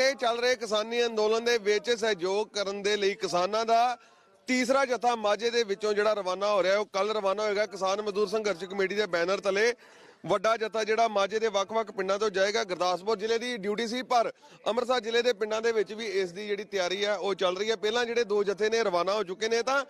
ਕਿ ਚੱਲ ਰਹੇ ਕਿਸਾਨੀ ਅੰਦੋਲਨ ਦੇ ਵਿੱਚ ਸਹਿਯੋਗ ਕਰਨ ਦੇ ਲਈ ਕਿਸਾਨਾਂ ਦਾ ਤੀਸਰਾ ਜਥਾ ਮਾਝੇ ਦੇ ਵਿੱਚੋਂ ਜਿਹੜਾ ਰਵਾਨਾ ਹੋ ਰਿਹਾ ਉਹ ਕੱਲ ਰਵਾਨਾ ਹੋਏਗਾ। ਕਿਸਾਨ ਮਜ਼ਦੂਰ ਸੰਘਰਸ਼ ਕਮੇਟੀ ਦੇ ਬੈਨਰ ਤਲੇ ਵੱਡਾ ਜਥਾ ਜਿਹੜਾ ਮਾਝੇ ਦੇ ਵੱਖ-ਵੱਖ ਪਿੰਡਾਂ ਤੋਂ ਜਾਏਗਾ। ਗੁਰਦਾਸਪੁਰ ਜ਼ਿਲ੍ਹੇ ਦੀ ਡਿਊਟੀ ਸੀ, ਪਰ ਅੰਮ੍ਰਿਤਸਰ ਜ਼ਿਲ੍ਹੇ ਦੇ ਪਿੰਡਾਂ ਦੇ ਵਿੱਚ ਵੀ ਇਸ ਦੀ ਜਿਹੜੀ ਤਿਆਰੀ ਹੈ, ਉਹ ਚੱਲ ਰਹੀ ਹੈ। ਪਹਿਲਾਂ ਜਿਹੜੇ ਦੋ ਜਥੇ ਨੇ ਰਵਾਨਾ ਹੋ ਚੁੱਕੇ ਨੇ, ਤਾਂ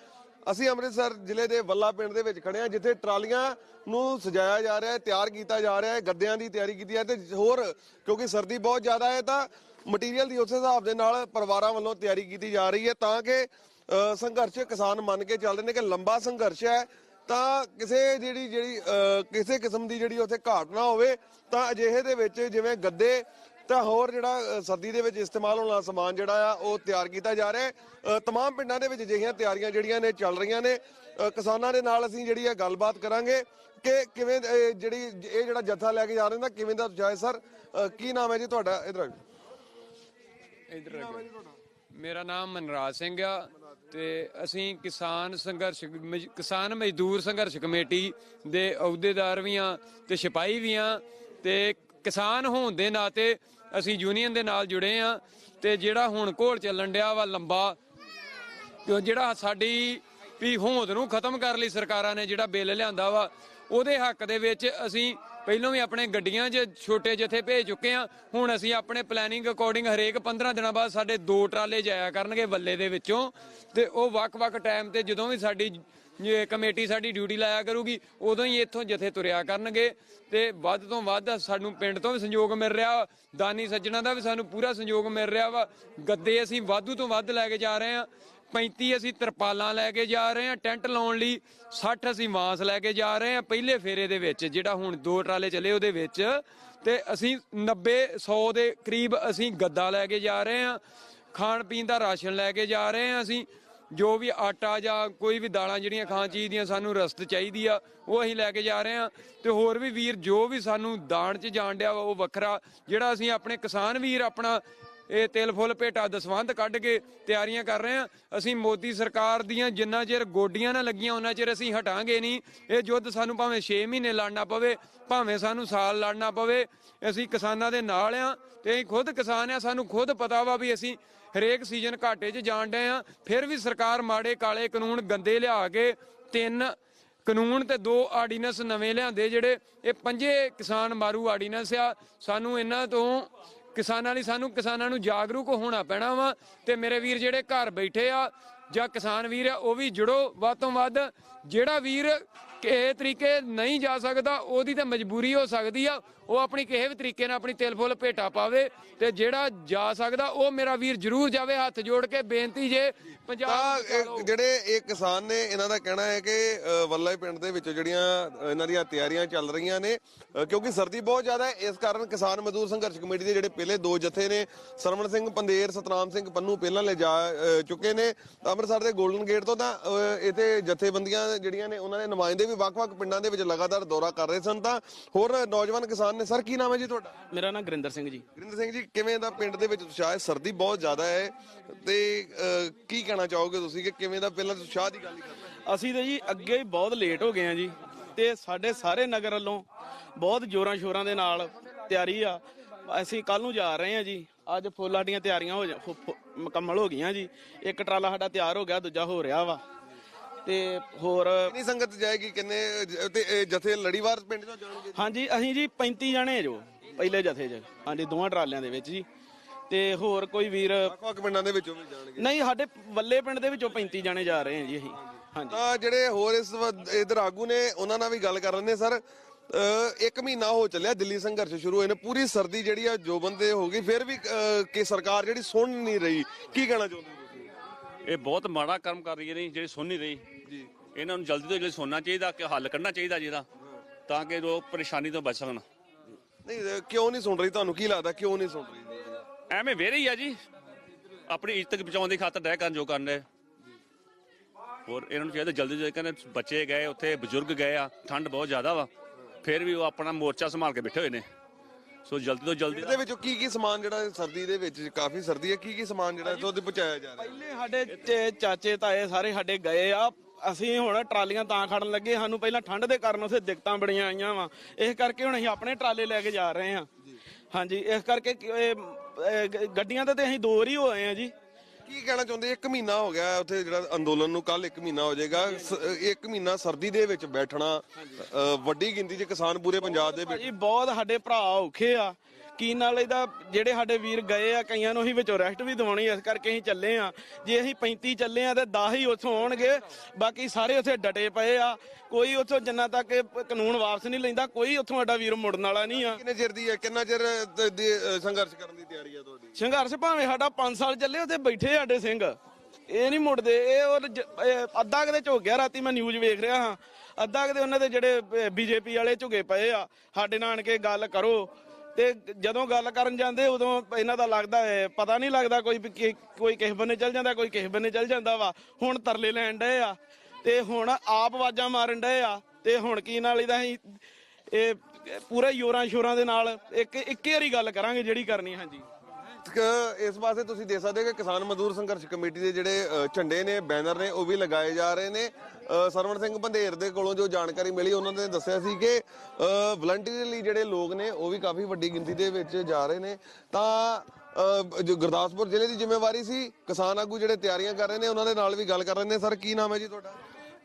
ਅਸੀਂ ਅੰਮ੍ਰਿਤਸਰ ਜ਼ਿਲ੍ਹੇ ਦੇ ਵੱਲਾ ਪਿੰਡ ਦੇ ਵਿੱਚ ਖੜੇ ਹਾਂ, ਜਿੱਥੇ ਟਰਾਲੀਆਂ ਨੂੰ ਸਜਾਇਆ ਜਾ ਰਿਹਾ ਹੈ, ਤਿਆਰ ਕੀਤਾ ਜਾ ਰਿਹਾ ਹੈ, ਗੱਦਿਆਂ ਦੀ ਤਿਆਰੀ ਕੀਤੀ ਹੈ ਤੇ ਹੋਰ ਕਿਉਂਕਿ ਸਰਦੀ ਬਹੁਤ ਜ਼ਿਆਦਾ ਹੈ, ਤਾਂ ਮਟੀਰੀਅਲ ਦੀ ਉਸੇ ਹਿਸਾਬ ਦੇ ਨਾਲ ਪਰਿਵਾਰਾਂ ਵੱਲੋਂ ਤਿਆਰੀ ਕੀਤੀ ਜਾ ਰਹੀ ਹੈ ਤਾਂ ਕਿ ਸੰਘਰਸ਼ ਕਿਸਾਨ ਮੰਨ ਕੇ ਚੱਲਦੇ ਨੇ ਕਿ ਲੰਬਾ ਸੰਘਰਸ਼ ਹੈ ਤਾਂ ਕਿਸੇ ਜਿਹੜੀ ਜਿਹੜੀ ਕਿਸੇ ਕਿਸਮ ਦੀ ਜਿਹੜੀ ਉੱਥੇ ਘਾਟ ਨਾ ਹੋਵੇ ਤਾਂ ਅਜਿਹੇ ਦੇ ਵਿੱਚ ਜਿਵੇਂ ਗੱਦੇ ਤਾਂ ਹੋਰ ਜਿਹੜਾ ਸਰਦੀ ਦੇ ਵਿੱਚ ਇਸਤੇਮਾਲ ਹੋਣ ਵਾਲਾ ਸਮਾਨ ਜਿਹੜਾ ਆ ਉਹ ਤਿਆਰ ਕੀਤਾ ਜਾ ਰਿਹਾ ਹੈ। ਅ, ਤਮਾਮ ਪਿੰਡਾਂ ਦੇ ਵਿੱਚ ਅਜਿਹੀਆਂ ਤਿਆਰੀਆਂ ਜਿਹੜੀਆਂ ਨੇ ਚੱਲ ਰਹੀਆਂ ਨੇ। ਕਿਸਾਨਾਂ ਦੇ ਨਾਲ ਅਸੀਂ ਜਿਹੜੀ ਹੈ ਗੱਲਬਾਤ ਕਰਾਂਗੇ ਕਿ ਕਿਵੇਂ ਜਿਹੜੀ ਇਹ ਜਿਹੜਾ ਜੱਥਾ ਲੈ ਕੇ ਜਾ ਰਹੇ ਨੇ ਕਿਵੇਂ ਦਾ ਜਾਏ ਸਰ? ਕੀ ਨਾਮ ਹੈ ਜੀ ਤੁਹਾਡਾ? ਇਧਰ ਇਧਰ ਮੇਰਾ ਨਾਮ ਮਨਰਾਜ ਸਿੰਘ ਆ ਤੇ ਅਸੀਂ ਕਿਸਾਨ ਸੰਘਰਸ਼ ਮਜ- ਕਿਸਾਨ ਮਜ਼ਦੂਰ ਸੰਘਰਸ਼ ਕਮੇਟੀ ਦੇ ਅਹੁਦੇਦਾਰ ਵੀ ਆ ਤੇ ਸਿਪਾਹੀ ਵੀ ਆ ਤੇ ਕਿਸਾਨ ਹੋਣ ਦੇ ਨਾਤੇ ਅਸੀਂ ਯੂਨੀਅਨ ਦੇ ਨਾਲ ਜੁੜੇ ਆ ਤੇ ਜਿਹੜਾ ਹੁਣ ਘੋਲ ਚੱਲਣ ਡਿਆ ਵਾ ਲੰਬਾ ਕਿਉਂ ਜਿਹੜਾ ਸਾਡੀ ਵੀ ਹੋਂਦ ਨੂੰ ਖਤਮ ਕਰ ਲਈ ਸਰਕਾਰਾਂ ਨੇ ਜਿਹੜਾ ਬਿੱਲ ਲਿਆਂਦਾ ਵਾ, ਉਹਦੇ ਹੱਕ ਦੇ ਵਿੱਚ ਅਸੀਂ ਪਹਿਲਾਂ ਵੀ ਆਪਣੇ ਗੱਡੀਆਂ 'ਚ ਛੋਟੇ ਜਥੇ ਭੇਜ ਚੁੱਕੇ ਆ ਹੁਣ ਅਸੀਂ ਆਪਣੇ ਪਲੈਨਿੰਗ ਅਕੋਰਡਿੰਗ ਹਰੇਕ 15 ਦਿਨਾਂ ਬਾਅਦ ਸਾਡੇ ਦੋ ਟਰਾਲੇ ਜਾਇਆ ਕਰਨਗੇ ਵੱਲੇ ਦੇ ਵਿੱਚੋਂ। ਤੇ ਉਹ ਵੱਖ-ਵੱਖ ਟਾਈਮ ਤੇ ਜਦੋਂ ਵੀ ਸਾਡੀ ਜੇ ਕਮੇਟੀ ਸਾਡੀ ਡਿਊਟੀ ਲਾਇਆ ਕਰੂਗੀ, ਉਦੋਂ ਹੀ ਇੱਥੋਂ ਜਥੇ ਤੁਰਿਆ ਕਰਨਗੇ। ਤੇ ਵੱਧ ਤੋਂ ਵੱਧ ਸਾਨੂੰ ਪਿੰਡ ਤੋਂ ਵੀ ਸੰਯੋਗ ਮਿਲ ਰਿਹਾ ਵਾ। ਦਾਨੀ ਸੱਜਣਾ ਦਾ ਵੀ ਸਾਨੂੰ ਪੂਰਾ ਸੰਯੋਗ ਮਿਲ ਰਿਹਾ ਵਾ। ਗੱਦੇ ਅਸੀਂ ਵਾਧੂ ਤੋਂ ਵੱਧ ਲੈ ਕੇ ਜਾ ਰਹੇ ਆ 35 ਅਸੀਂ ਤਰਪਾਲਾਂ ਲੈ ਕੇ ਜਾ ਰਹੇ ਹਾਂ, ਟੈਂਟ ਲਾਉਣ ਲਈ 60 ਅਸੀਂ ਮਾਸ ਲੈ ਕੇ ਜਾ ਰਹੇ ਹਾਂ ਪਹਿਲੇ ਫੇਰੇ ਦੇ ਵਿੱਚ, ਜਿਹੜਾ ਹੁਣ ਦੋ ਟਰਾਲੇ ਚੱਲੇ ਉਹਦੇ ਵਿੱਚ। ਤੇ ਅਸੀਂ 90 100 ਦੇ ਕਰੀਬ ਅਸੀਂ ਗੱਦਾ ਲੈ ਕੇ ਜਾ ਰਹੇ ਹਾਂ, ਖਾਣ ਪੀਣ ਦਾ ਰਾਸ਼ਨ ਲੈ ਕੇ ਜਾ ਰਹੇ ਹਾਂ ਅਸੀਂ। ਜੋ ਵੀ ਆਟਾ ਜਾਂ ਕੋਈ ਵੀ ਦਾਲਾਂ ਜਿਹੜੀਆਂ ਖਾਣ ਚੀਜ਼ ਦੀਆਂ ਸਾਨੂੰ ਰਸਤ ਚਾਹੀਦੀ ਆ, ਉਹ ਅਸੀਂ ਲੈ ਕੇ ਜਾ ਰਹੇ ਹਾਂ। ਤੇ ਹੋਰ ਵੀ ਵੀਰ, ਜੋ ਵੀ ਸਾਨੂੰ ਦਾਣ 'ਚ ਜਾਣ ਡਿਆ ਵਾ, ਉਹ ਵੱਖਰਾ, ਜਿਹੜਾ ਅਸੀਂ ਆਪਣੇ ਕਿਸਾਨ ਵੀਰ, ਆਪਣਾ ਇਹ ਤਿਲ ਫੁੱਲ ਭੇਟਾ ਦਸਵੰਧ ਕੱਢ ਕੇ ਤਿਆਰੀਆਂ ਕਰ ਰਹੇ ਹਾਂ। ਅਸੀਂ ਮੋਦੀ ਸਰਕਾਰ ਦੀਆਂ ਜਿੰਨਾ ਚਿਰ ਗੋਡੀਆਂ ਨਾ ਲੱਗੀਆਂ ਉਹਨਾਂ ਚਿਰ ਅਸੀਂ ਹਟਾਂਗੇ ਨਹੀਂ। ਇਹ ਯੁੱਧ ਸਾਨੂੰ ਭਾਵੇਂ 6 ਮਹੀਨੇ ਲੜਨਾ ਪਵੇ, ਭਾਵੇਂ ਸਾਨੂੰ ਸਾਲ ਲੜਨਾ ਪਵੇ। ਅਸੀਂ ਕਿਸਾਨਾਂ ਦੇ ਨਾਲ ਆ ਤੇ ਅਸੀਂ ਖੁਦ ਕਿਸਾਨ ਆ ਸਾਨੂੰ ਖੁਦ ਪਤਾ ਵਾ ਵੀ ਅਸੀਂ ਹਰੇਕ ਸੀਜ਼ਨ ਘਾਟੇ 'ਚ ਜਾਣ ਡੇ ਆ ਫਿਰ ਵੀ ਸਰਕਾਰ ਮਾੜੇ ਕਾਲੇ ਕਾਨੂੰਨ ਗੰਦੇ ਲਿਆ ਕੇ ਤਿੰਨ ਕਾਨੂੰਨ ਤੇ ਦੋ ਆਰਡੀਨੈਂਸ ਨਵੇਂ ਲਿਆਂਦੇ ਜਿਹੜੇ ਇਹ ਪੰਜੇ ਕਿਸਾਨ ਮਾਰੂ ਆਰਡੀਨੈਂਸ ਆ। ਸਾਨੂੰ ਇਹਨਾਂ ਤੋਂ ਕਿਸਾਨਾਂ ਲਈ ਸਾਨੂੰ ਕਿਸਾਨਾਂ ਨੂੰ ਜਾਗਰੂਕ ਹੋਣਾ ਪੈਣਾ ਵਾ ਤੇ ਮੇਰੇ ਵੀਰ ਜਿਹੜੇ ਘਰ ਬੈਠੇ ਆ ਜਾਂ ਕਿਸਾਨ ਵੀਰ ਆ, ਉਹ ਵੀ ਜੁੜੋ। ਵੱਧ ਤੋਂ ਵੱਧ ਜਿਹੜਾ ਵੀਰ ਕਿਸੇ ਤਰੀਕੇ ਨਹੀਂ ਜਾ ਸਕਦਾ ਉਹਦੀ ਤਾਂ ਮਜਬੂਰੀ ਹੋ ਸਕਦੀ ਆ ਉਹ ਆਪਣੀ ਕਿਸੇ ਵੀ ਤਰੀਕੇ ਨਾਲ ਆਪਣੀ ਤਿਲ ਫੁੱਲ ਭੇਟਾ ਪਾਵੇ ਤੇ ਜਿਹੜਾ ਜਾ ਸਕਦਾ ਉਹ ਮੇਰਾ ਵੀਰ ਜ਼ਰੂਰ ਜਾਵੇ ਹੱਥ ਜੋੜ ਕੇ ਬੇਨਤੀ ਜੇ ਪੰਜਾਬ ਜਿਹੜੇ ਇਹ ਕਿਸਾਨ ਨੇ ਇਹਨਾਂ ਦਾ ਕਹਿਣਾ ਹੈ ਕਿ ਵੱਲਾ ਪਿੰਡ ਦੇ ਵਿੱਚ ਜਿਹੜੀਆਂ ਇਹਨਾਂ ਦੀਆਂ ਤਿਆਰੀਆਂ ਚੱਲ ਰਹੀਆਂ ਨੇ ਕਿਉਂਕਿ ਸਰਦੀ ਬਹੁਤ ਜ਼ਿਆਦਾ ਹੈ ਇਸ ਕਾਰਨ ਕਿਸਾਨ ਮਜ਼ਦੂਰ ਸੰਘਰਸ਼ ਕਮੇਟੀ ਦੇ ਜਿਹੜੇ ਪਹਿਲੇ ਦੋ ਜਥੇ ਨੇ ਸਰਵਣ ਸਿੰਘ ਪੰਦੇਰ ਸਤਨਾਮ ਸਿੰਘ ਪੰਨੂ ਪਹਿਲਾਂ ਲੈ ਜਾ ਚੁੱਕੇ ਨੇ ਅੰਮ੍ਰਿਤਸਰ ਦੇ 골ਡਨ ਗੇਟ ਤੋਂ ਤਾਂ ਇੱਥੇ ਜਥੇਬੰਦੀਆਂ ਜਿਹੜੀਆਂ ਨੇ ਉਹਨਾਂ ਦੇ ਨੁਮਾਇੰਦੇ ਵੀ ਵੱਖ-ਵੱਖ ਪਿੰਡਾਂ ਦੇ ਵਿੱਚ ਲਗਾਤਾਰ ਦੌਰਾ ਕਰ ਰਹੇ ਸਨ ਤਾਂ ਹੋਰ ਨੌਜਵਾਨ ਕਿਸਾਨ ਨੇ ਸਰ ਕੀ ਨਾਮ ਹੈ ਜੀ ਤੁਹਾਡਾ? ਮੇਰਾ ਨਾਮ ਗੁਰਿੰਦਰ ਸਿੰਘ ਜੀ। ਗੁਰਿੰਦਰ ਸਿੰਘ ਜੀ ਕਿਵੇਂ ਦਾ ਪਿੰਡ ਦੇ ਵਿੱਚ ਉਤਸ਼ਾਹ ਹੈ? ਸਰਦੀ ਬਹੁਤ ਜ਼ਿਆਦਾ ਹੈ ਤੇ ਕੀ ਕਹਿਣਾ ਚਾਹੋਗੇ ਤੁਸੀਂ ਕਿ ਕਿਵੇਂ ਦਾ ਪਹਿਲਾਂ ਉਤਸ਼ਾਹ ਦੀ ਗੱਲ ਹੀ ਕਰਦੇ ਅਸੀਂ ਤੇ ਜੀ ਅੱਗੇ ਹੀ ਬਹੁਤ ਲੇਟ ਹੋ ਗਏ ਆ ਜੀ ਤੇ ਸਾਡੇ ਸਾਰੇ ਨਗਰ ਵੱਲੋਂ ਬਹੁਤ ਜੋਰਾਂ ਸ਼ੋਰਾਂ ਦੇ ਨਾਲ ਤਿਆਰੀ ਆ। ਅਸੀਂ ਕੱਲ ਨੂੰ ਜਾ ਰਹੇ ਆ ਜੀ। ਅੱਜ ਫੁੱਲ ਸਾਡੀਆਂ ਤਿਆਰੀਆਂ ਹੋ ਜਾ- ਫੁ- ਫੁ- ਮੁਕੰਮਲ ਹੋ ਗਈਆਂ ਜੀ। ਇੱਕ ਟਰਾਲਾ ਸਾਡਾ ਤਿਆਰ ਹੋ ਗਿਆ ਦੂਜਾ ਹੋ ਰਿਹਾ ਵਾ। ਤੇ ਹੋਰ ਕਿੰਨੀ ਸੰਗਤ ਜਾਏਗੀ? ਕਿੰਨੇ ਤੇ ਇਹ ਜਥੇ ਲੜੀਵਾਰ ਪਿੰਡ ਤੋਂ ਜਾਣਗੇ ਹਾਂਜੀ ਅਸੀਂ ਜੀ 35 ਜਣੇ ਜੋ ਪਹਿਲੇ ਜਥੇ 'ਚ। ਹਾਂਜੀ ਦੋਵਾਂ ਟਰਾਲਿਆਂ ਦੇ ਵਿੱਚ ਜੀ। ਤੇ ਹੋਰ ਕੋਈ ਵੀਰ ਵੱਖ-ਵੱਖ ਪਿੰਡਾਂ ਦੇ ਵਿੱਚੋਂ ਵੀ ਜਾਣਗੇ। ਨਹੀਂ ਸਾਡੇ ਵੱਲੇ ਪਿੰਡ ਦੇ ਵਿੱਚੋਂ 35 ਜਣੇ ਜਾ ਰਹੇ ਆ ਜੀ ਅਸੀਂ। ਹਾਂਜੀ। ਤਾਂ ਜਿਹੜੇ ਹੋਰ ਇਸ ਵ- ਇਧਰ ਆਗੂ ਨੇ ਉਹਨਾਂ ਨਾਲ ਵੀ ਗੱਲ ਕਰ ਲੈਂਦੇ ਸਰ। ਅ, ਇੱਕ ਮਹੀਨਾ ਹੋ ਚੱਲਿਆ ਦਿੱਲੀ ਸੰਘਰਸ਼ ਸ਼ੁਰੂ ਹੋਏ ਨੇ। ਪੂਰੀ ਸਰਦੀ ਜਿਹੜੀ ਆ ਜੋ ਬੰਦੇ ਹੋ ਗਈ ਫਿਰ ਵੀ ਅ, ਕਿ ਸਰਕਾਰ ਜਿਹੜੀ ਸੁਣ ਨਹੀਂ ਰਹੀ ਕੀ ਕਹਿਣਾ ਚਾਹੁੰਦੇ ਹੋ? ਇਹ ਬਹੁਤ ਮਾੜਾ ਕਰਮ ਕਰ ਰਹੀ ਹੈ ਨਹੀਂ ਜਿਹੜੀ ਸੁਣ ਨਹੀਂ ਰਹੀ। ਜੀ। ਇਹਨਾਂ ਨੂੰ ਜਲਦੀ ਤੋਂ ਜਲਦੀ ਸੁਣਨਾ ਚਾਹੀਦਾ ਕਿ ਹੱਲ ਕੱਢਣਾ ਚਾਹੀਦਾ ਜਿਹਦਾ ਤਾਂ ਕਿ ਲੋਕ ਪਰੇਸ਼ਾਨੀ ਤੋਂ ਬਚ ਸਕਣ। ਨਹੀਂ ਕਿਉਂ ਨਹੀਂ ਸੁਣ ਰਹੀ? ਤੁਹਾਨੂੰ ਕੀ ਲੱਗਦਾ ਕਿਉਂ ਨਹੀਂ ਸੁਣ ਰਹੀ? ਐਵੇਂ ਵੇਰੇ ਹੀ ਆ ਜੀ। ਆਪਣੀ ਇੱਜ਼ਤ ਬਚਾਉਣ ਦੀ ਖਾਤਰ ਡੈ ਕਰਨ ਜੋ ਕਰਨ ਦੇ। ਹੋਰ ਇਹਨਾਂ ਨੂੰ ਚਾਹੀਦਾ ਜਲਦੀ ਜਲਦੀ ਕਹਿੰਦੇ ਬੱਚੇ ਗਏ ਉੱਥੇ ਬਜ਼ੁਰਗ ਗਏ ਆ ਠੰਡ ਬਹੁਤ ਜ਼ਿਆਦਾ ਵਾ। ਫਿਰ ਵੀ ਉਹ ਆਪਣਾ ਮੋਰਚਾ ਸੰਭਾਲ ਕੇ ਬੈਠੇ ਹੋਏ ਨੇ। ਸੋ ਜਲਦੀ ਤੋਂ ਜਲਦੀ ਇਹਦੇ ਵਿੱਚੋਂ ਕੀ ਕੀ ਸਮਾਨ ਜਿਹੜਾ ਸਰਦੀ ਦੇ ਵਿੱਚ ਕਾਫੀ ਸਰਦੀ ਹੈ ਕੀ ਕੀ ਸਮਾਨ ਜਿਹੜਾ ਇੱਥੋਂ ਦੀ ਪਹੁੰਚਾਇਆ ਜਾ ਰਿਹਾ? ਪਹਿਲੇ ਸਾਡੇ ਚ- ਚਾਚੇ ਤਾਏ ਸਾਰੇ ਸਾਡੇ ਗਏ ਆ। ਅਸੀਂ ਹੁਣ ਟਰਾਲੀਆਂ ਤਾਂ ਖੜਨ ਲੱਗੇ ਸਾਨੂੰ ਪਹਿਲਾਂ ਠੰਡ ਦੇ ਕਾਰਨ ਉੱਥੇ ਦਿੱਕਤਾਂ ਬੜੀਆਂ ਆਈਆਂ ਵਾ। ਇਸ ਕਰਕੇ ਹੁਣ ਅਸੀਂ ਆਪਣੇ ਟਰਾਲੇ ਲੈ ਕੇ ਜਾ ਰਹੇ ਹਾਂ। ਹਾਂਜੀ ਇਸ ਕਰਕੇ ਕਿ ਇਹ ਅਹ, ਗ- ਗੱਡੀਆਂ ਤੇ ਤੇ ਅਸੀਂ ਦੋ ਹੀ ਹੋਏ ਆ ਜੀ। ਕੀ ਕਹਿਣਾ ਚਾਹੁੰਦੇ? ਇੱਕ ਮਹੀਨਾ ਹੋ ਗਿਆ ਉੱਥੇ ਜਿਹੜਾ ਅੰਦੋਲਨ ਨੂੰ ਕੱਲ ਇੱਕ ਮਹੀਨਾ ਹੋ ਜਾਏਗਾ। ਸ- ਇੱਕ ਮਹੀਨਾ ਸਰਦੀ ਦੇ ਵਿੱਚ ਬੈਠਣਾ ਅ, ਵੱਡੀ ਗਿਣਤੀ 'ਚ ਕਿਸਾਨ ਪੂਰੇ ਪੰਜਾਬ ਦੇ ਵਿੱਚ ਭਾਜੀ ਬਹੁਤ ਸਾਡੇ ਭਰਾ ਔਖੇ ਆ। ਕੀ ਨਾਲ ਇਹਦਾ ਜਿਹੜੇ ਸਾਡੇ ਵੀਰ ਗਏ ਆ ਕਈਆਂ ਨੂੰ ਅਸੀਂ ਵਿੱਚੋਂ ਰੈਸਟ ਵੀ ਦਿਵਾਉਣੀ ਇਸ ਕਰਕੇ ਅਸੀਂ ਚੱਲੇ ਆ। ਜੇ ਅਸੀਂ 35 ਚੱਲੇ ਆ ਤੇ 10 ਹੀ ਉੱਥੋਂ ਆਉਣਗੇ ਬਾਕੀ ਸਾਰੇ ਉੱਥੇ ਡਟੇ ਪਏ ਆ। ਕੋਈ ਉੱਥੋਂ ਜਿੰਨਾ ਤੱਕ ਕਾਨੂੰਨ ਵਾਪਸ ਨਹੀਂ ਲੈਂਦਾ ਕੋਈ ਉੱਥੋਂ ਸਾਡਾ ਵੀਰ ਮੁੜਨ ਵਾਲਾ ਨਹੀਂ ਆ। ਕਿੰਨੇ ਚਿਰ ਦੀ ਹੈ? ਕਿੰਨਾ ਚਿਰ ਸੰਘਰਸ਼ ਕਰਨ ਦੀ ਤਿਆਰੀ ਹੈ ਤੁਹਾਡੀ? ਸੰਘਰਸ਼ ਭਾਵੇਂ ਸਾਡਾ 5 ਸਾਲ ਚੱਲੇ ਉੱਥੇ ਬੈਠੇ ਸਾਡੇ ਸਿੰਘ। ਇਹ ਨਹੀਂ ਮੁੜਦੇ ਇਹ ਉਹ ਅੱਧਾ ਕਦੇ ਝੁਕ ਗਿਆ ਰਾਤੀ ਮੈਂ ਨਿਊਜ਼ ਵੇਖ ਰਿਹਾ ਹਾਂ। ਅੱਧਾ ਕਦੇ ਉਹਨਾਂ ਦੇ ਜਿਹੜੇ ਬੀਜੇਪੀ ਵਾਲੇ ਝੁਕੇ ਪਏ ਆ। ਸਾਡੇ ਨਾਲ ਆਣ ਕੇ ਗੱਲ ਕਰੋ। ਤੇ ਜਦੋਂ ਗੱਲ ਕਰਨ ਜਾਂਦੇ, ਉਦੋਂ ਇਹਨਾਂ ਦਾ ਲੱਗਦਾ ਹੈ, ਪਤਾ ਨਹੀਂ ਲੱਗਦਾ ਕੋਈ ਵੀ ਕੋਈ ਕਿਸੇ ਬੰਨੇ ਚੱਲ ਜਾਂਦਾ, ਕੋਈ ਕਿਸੇ ਬੰਨੇ ਚੱਲ ਜਾਂਦਾ ਵਾ। ਹੁਣ ਤਰਲੇ ਲੈਣ ਡਏ ਆ, ਤੇ ਹੁਣ ਆਪ ਆਵਾਜ਼ਾਂ ਮਾਰਨ ਡਏ ਆ, ਤੇ ਹੁਣ ਕੀ ਨਾਲ ਇਹਦਾ ਅਸੀਂ, ਇਹ ਪੂਰੇ ਯੋਰਾਂ ਸ਼ੋਰਾਂ ਦੇ ਨਾਲ ਇੱਕ, ਇੱਕੇ ਵਾਰੀ ਗੱਲ ਕਰਾਂਗੇ ਜਿਹੜੀ ਕਰਨੀ ਹਾਂਜੀ। ਇਸ ਪਾਸੇ ਤੁਸੀਂ ਦੇਖ ਸਕਦੇ ਹੋ ਕਿ ਕਿਸਾਨ ਮਜ਼ਦੂਰ ਸੰਘਰਸ਼ ਕਮੇਟੀ ਦੇ ਜਿਹੜੇ ਝੰਡੇ ਨੇ ਬੈਨਰ ਨੇ ਉਹ ਵੀ ਲਗਾਏ ਜਾ ਰਹੇ ਨੇ। ਸਰਵਣ ਸਿੰਘ ਬੰਦੇਰ ਦੇ ਕੋਲੋਂ ਜੋ ਜਾਣਕਾਰੀ ਮਿਲੀ ਉਹਨਾਂ ਨੇ ਦੱਸਿਆ ਸੀ ਕਿ ਵਲੰਟੀਅਰਲੀ ਜਿਹੜੇ ਲੋਕ ਨੇ ਉਹ ਵੀ ਕਾਫੀ ਵੱਡੀ ਗਿਣਤੀ ਦੇ ਵਿੱਚ ਜਾ ਰਹੇ ਨੇ। ਤਾਂ ਜੋ ਗੁਰਦਾਸਪੁਰ ਜ਼ਿਲ੍ਹੇ ਦੀ ਜ਼ਿੰਮੇਵਾਰੀ ਸੀ ਕਿਸਾਨ ਆਗੂ ਜਿਹੜੇ ਤਿਆਰੀਆਂ ਕਰ ਰਹੇ ਨੇ ਉਹਨਾਂ ਦੇ ਨਾਲ ਵੀ ਗੱਲ ਕਰ ਰਹੇ ਨੇ। ਸਰ ਕੀ ਨਾਮ ਹੈ ਜੀ ਤੁਹਾਡਾ?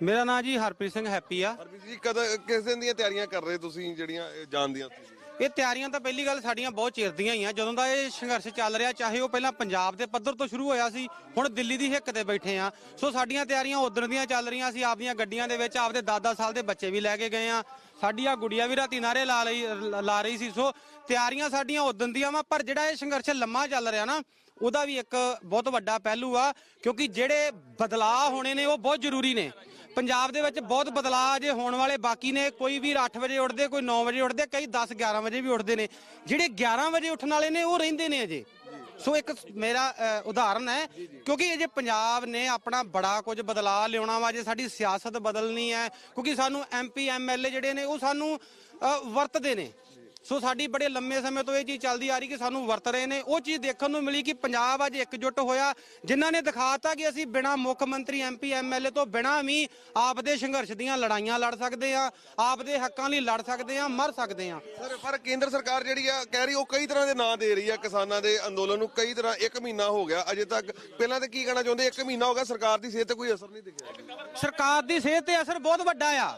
ਮੇਰਾ ਨਾਮ ਜੀ ਹਰਪ੍ਰੀਤ ਸਿੰਘ ਹੈਪੀ ਆ। ਹਰਪ੍ਰੀਤ ਜੀ ਕਦ ਕਿਸ ਦਿਨ ਦੀਆਂ ਤਿਆਰੀਆਂ ਕਰ ਰਹੇ ਤੁਸੀਂ ਜਿਹੜੀਆਂ ਜਾਣ ਦੀਆਂ ਸੀ ਇਹ ਤਿਆਰੀਆਂ ਤਾਂ ਪਹਿਲੀ ਗੱਲ ਸਾਡੀਆਂ ਬਹੁਤ ਚਿਰ ਦੀਆਂ ਹੀ ਆ। ਜਦੋਂ ਦਾ ਇਹ ਸੰਘਰਸ਼ ਚੱਲ ਰਿਹਾ, ਚਾਹੇ ਉਹ ਪਹਿਲਾਂ ਪੰਜਾਬ ਦੇ ਪੱਧਰ ਤੋਂ ਸ਼ੁਰੂ ਹੋਇਆ ਸੀ, ਹੁਣ ਦਿੱਲੀ ਦੀ ਹਿੱਕ ਤੇ ਬੈਠੇ ਆ। ਸੋ ਸਾਡੀਆਂ ਤਿਆਰੀਆਂ ਉਦੋਂ ਦੀਆਂ ਚੱਲ ਰਹੀਆਂ ਸੀ, ਆਪਦੀਆਂ ਗੱਡੀਆਂ ਦੇ ਵਿੱਚ, ਆਪਦੇ 10-10 ਸਾਲ ਦੇ ਬੱਚੇ ਵੀ ਲੈ ਕੇ ਗਏ ਆ। ਸਾਡੀ ਆ ਗੁੜੀਆ ਵੀ ਰਾਤੀ ਨਾਰੇ ਲਾ ਲਈ, ਲਾ ਰਹੀ ਸੀ। ਸੋ ਤਿਆਰੀਆਂ ਸਾਡੀਆਂ ਉਦੋਂ ਦੀਆਂ ਵਾ, ਪਰ ਜਿਹੜਾ ਇਹ ਸੰਘਰਸ਼ ਲੰਮਾ ਚੱਲ ਰਿਹਾ ਨਾ, ਉਹਦਾ ਵੀ ਇੱਕ ਬਹੁਤ ਵੱਡਾ ਪਹਿਲੂ ਆ, ਕਿਉਂਕਿ ਜਿਹੜੇ ਬਦਲਾਅ ਹੋਣੇ ਨੇ, ਉਹ ਬਹੁਤ ਜ਼ਰੂਰੀ ਨੇ। ਪੰਜਾਬ ਦੇ ਵਿੱਚ ਬਹੁਤ ਬਦਲਾਅ ਅਜੇ ਹੋਣ ਵਾਲੇ ਬਾਕੀ ਨੇ। ਕੋਈ ਵੀ 8 ਵਜੇ ਉੱਠਦੇ, ਕੋਈ 9 ਵਜੇ ਉੱਠਦੇ, ਕਈ 10 11 ਵਜੇ ਵੀ ਉੱਠਦੇ ਨੇ। ਜਿਹੜੇ 11 ਵਜੇ ਉੱਠਣ ਵਾਲੇ ਨੇ, ਉਹ ਰਹਿੰਦੇ ਨੇ ਅਜੇ। ਸੋ ਇੱਕ ਮੇਰਾ ਉਦਾਹਰਨ ਹੈ, ਕਿਉਂਕਿ ਇਹ ਜੇ ਪੰਜਾਬ ਨੇ ਆਪਣਾ ਬੜਾ ਕੁਝ ਬਦਲਾਅ ਲਿਆਉਣਾ ਵਾ, ਜੇ ਸਾਡੀ ਸਿਆਸਤ ਬਦਲਣੀ ਹੈ, ਕਿਉਂਕਿ ਸਾਨੂੰ ਐਮਪੀ ਐਮਐਲਏ ਜਿਹੜੇ ਨੇ, ਉਹ ਸਾਨੂੰ ਵਰਤਦੇ ਨੇ। ਸੋ ਸਾਡੀ ਬੜੇ ਲੰਮੇ ਸਮੇਂ ਤੋਂ ਇਹ ਚੀਜ਼ ਚੱਲਦੀ ਆ ਰਹੀ ਕਿ ਸਾਨੂੰ ਵਰਤ ਰਹੇ ਨੇ। ਉਹ ਚੀਜ਼ ਦੇਖਣ ਨੂੰ ਮਿਲੀ ਕਿ ਪੰਜਾਬ ਅੱਜ ਇਕਜੁੱਟ ਹੋਇਆ ਜਿਨ੍ਹਾਂ ਨੇ ਦਿਖਾਤਾ ਕਿ ਅਸੀਂ ਬਿਨਾ ਮੁੱਖ ਮੰਤਰੀ ਐਮਪੀ ਐਮਐਲਏ ਤੋਂ ਬਿਨਾ ਵੀ ਆਪਦੇ ਸੰਘਰਸ਼ ਦੀਆਂ ਲੜਾਈਆਂ ਲੜ ਸਕਦੇ ਆ ਆਪਦੇ ਹੱਕਾਂ ਲਈ ਲੜ ਸਕਦੇ ਆ ਮਰ ਸਕਦੇ ਆ ਸਰ ਪਰ ਕੇਂਦਰ ਸਰਕਾਰ ਜਿਹੜੀ ਆ ਕਹਿ ਰਹੀ ਉਹ ਕਈ ਤਰ੍ਹਾਂ ਦੇ ਨਾਂ ਦੇ ਰਹੀ ਆ ਕਿਸਾਨਾਂ ਦੇ ਅੰਦੋਲਨ ਨੂੰ। ਕਈ ਤਰ੍ਹਾਂ ਇੱਕ ਮਹੀਨਾ ਹੋ ਗਿਆ ਅਜੇ ਤੱਕ ਪਹਿਲਾਂ ਤੇ ਕੀ ਕਹਿਣਾ ਚਾਹੁੰਦੇ ਇੱਕ ਮਹੀਨਾ ਹੋ ਗਿਆ ਸਰਕਾਰ ਦੀ ਸਿਹਤ ਤੇ ਕੋਈ ਅਸਰ ਨਹੀਂ ਦਿਖਿਆ ਸਰਕਾਰ ਦੀ ਸਿਹਤ ਤੇ ਅਸਰ ਬਹੁਤ ਵੱਡਾ ਆ।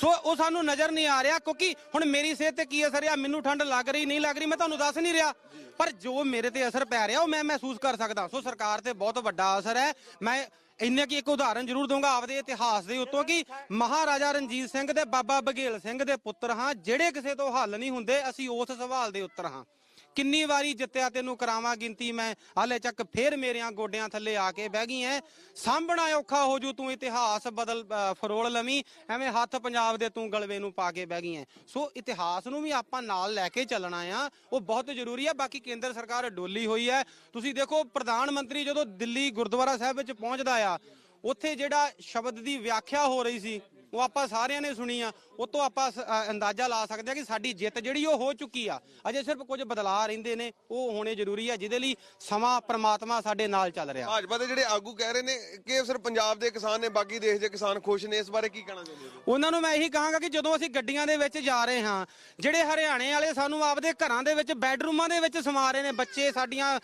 ਸੋ ਉਹ ਸਾਨੂੰ ਨਜ਼ਰ ਨਹੀਂ ਆ ਰਿਹਾ ਕਿਉਂਕਿ ਹੁਣ ਮੇਰੀ ਸਿਹਤ ਤੇ ਕੀ ਅਸਰ ਆ? ਮੈਨੂੰ ਠੰਡ ਲੱਗ ਰਹੀ, ਨਹੀਂ ਲੱਗ ਰਹੀ, ਮੈਂ ਤੁਹਾਨੂੰ ਦੱਸ ਨਹੀਂ ਰਿਹਾ। ਪਰ ਜੋ ਮੇਰੇ ਤੇ ਅਸਰ ਪੈ ਰਿਹਾ, ਉਹ ਮੈਂ ਮਹਿਸੂਸ ਕਰ ਸਕਦਾ। ਸੋ ਸਰਕਾਰ ਤੇ ਬਹੁਤ ਵੱਡਾ ਅਸਰ ਹੈ। ਮੈਂ ਇੰਨੇ ਕੀ ਇੱਕ ਉਦਾਹਰਨ ਜ਼ਰੂਰ ਦਊਂਗਾ ਆਪਦੇ ਇਤਿਹਾਸ ਦੇ ਉੱਤੋਂ ਕਿ ਮਹਾਰਾਜਾ ਰਣਜੀਤ ਸਿੰਘ ਤੇ ਬਾਬਾ ਬਘੇਲ ਸਿੰਘ ਦੇ ਪੁੱਤਰ ਹਾਂ, ਜਿਹੜੇ ਕਿਸੇ ਤੋਂ ਹੱਲ ਨਹੀਂ ਹੁੰਦੇ, ਅਸੀਂ ਉਸ ਸਵਾਲ ਦੇ ਉੱਤਰ ਹਾਂ। ਕਿੰਨੀ ਵਾਰੀ ਜਿੱਤਿਆ ਤੈਨੂੰ ਕਰਾਵਾਂ ਗਿਣਤੀ ਮੈਂ? ਹਾਲੇ ਚੱਕ ਫੇਰ ਮੇਰਿਆਂ ਗੋਡਿਆਂ ਥੱਲੇ ਆ ਕੇ ਬਹਿ ਗਈ ਐ। ਸਾਂਭਣਾ ਔਖਾ ਹੋ ਜੂ ਤੂੰ ਇਤਿਹਾਸ ਬਦਲ ਫਰੋਲ ਲਵੀਂ। ਐਵੇਂ ਹੱਥ ਪੰਜਾਬ ਦੇ ਤੂੰ ਗਲਵੇ ਨੂੰ ਪਾ ਕੇ ਬਹਿ ਗਈ ਐ। ਸੋ ਇਤਿਹਾਸ ਨੂੰ ਵੀ ਆਪਾਂ ਨਾਲ ਲੈ ਕੇ ਚੱਲਣਾ ਆ। ਉਹ ਬਹੁਤ ਜ਼ਰੂਰੀ ਆ, ਬਾਕੀ ਕੇਂਦਰ ਸਰਕਾਰ ਡੋਲੀ ਹੋਈ ਐ। ਤੁਸੀਂ ਦੇਖੋ, ਪ੍ਰਧਾਨ ਮੰਤਰੀ ਜਦੋਂ ਦਿੱਲੀ ਗੁਰਦੁਆਰਾ ਸਾਹਿਬ ਵਿੱਚ ਪਹੁੰਚਦਾ ਆ, ਉੱਥੇ ਜਿਹੜਾ ਸ਼ਬਦ ਦੀ ਵਿਆਖਿਆ ਹੋ ਰਹੀ ਸੀ, ਉਹ ਆਪਾਂ ਸਾਰਿਆਂ ਨੇ ਸੁਣੀ ਆ। ਉਹ ਤੋਂ ਆਪਾਂ ਅੰਦਾਜ਼ਾ ਲਾ ਸਕਦੇ ਆ ਕਿ ਸਾਡੀ ਜਿੱਤ ਜਿਹੜੀ ਉਹ ਹੋ ਚੁੱਕੀ ਆ। ਅਜੇ ਸਿਰਫ ਕੁਝ ਬਦਲਾਅ ਰਹਿੰਦੇ ਨੇ ਉਹ ਹੋਣੇ ਜ਼ਰੂਰੀ ਆ ਜਿਹਦੇ ਲਈ ਸਮਾਂ ਪ੍ਰਮਾਤਮਾ ਸਾਡੇ ਨਾਲ ਚੱਲ ਰਿਹਾ। ਭਾਜਪਾ ਦੇ ਜਿਹੜੇ ਆਗੂ ਕਹਿ ਰਹੇ ਨੇ ਕਿ ਸਿਰਫ ਪੰਜਾਬ ਦੇ ਕਿਸਾਨ ਨੇ ਬਾਕੀ ਦੇਸ਼ ਦੇ ਕਿਸਾਨ ਖੁਸ਼ ਨੇ ਇਸ ਬਾਰੇ ਕੀ ਕਹਿਣਾ ਚਾਹੁੰਦੇ ਹੋ? ਉਹਨਾਂ ਨੂੰ ਮੈਂ ਇਹੀ ਕਹਾਂਗਾ ਕਿ ਜਦੋਂ ਅਸੀਂ ਗੱਡੀਆਂ ਦੇ ਵਿੱਚ ਜਾ ਰਹੇ ਹਾਂ ਜਿਹੜੇ ਹਰਿਆਣੇ ਵਾਲੇ ਸਾਨੂੰ ਆਪਦੇ ਘਰਾਂ ਦੇ ਵਿੱਚ ਬੈੱਡਰੂਮਾਂ ਦੇ ਵਿੱਚ ਸਮਾ ਰਹੇ ਨੇ ਬੱਚੇ ਸਾਡੀਆਂ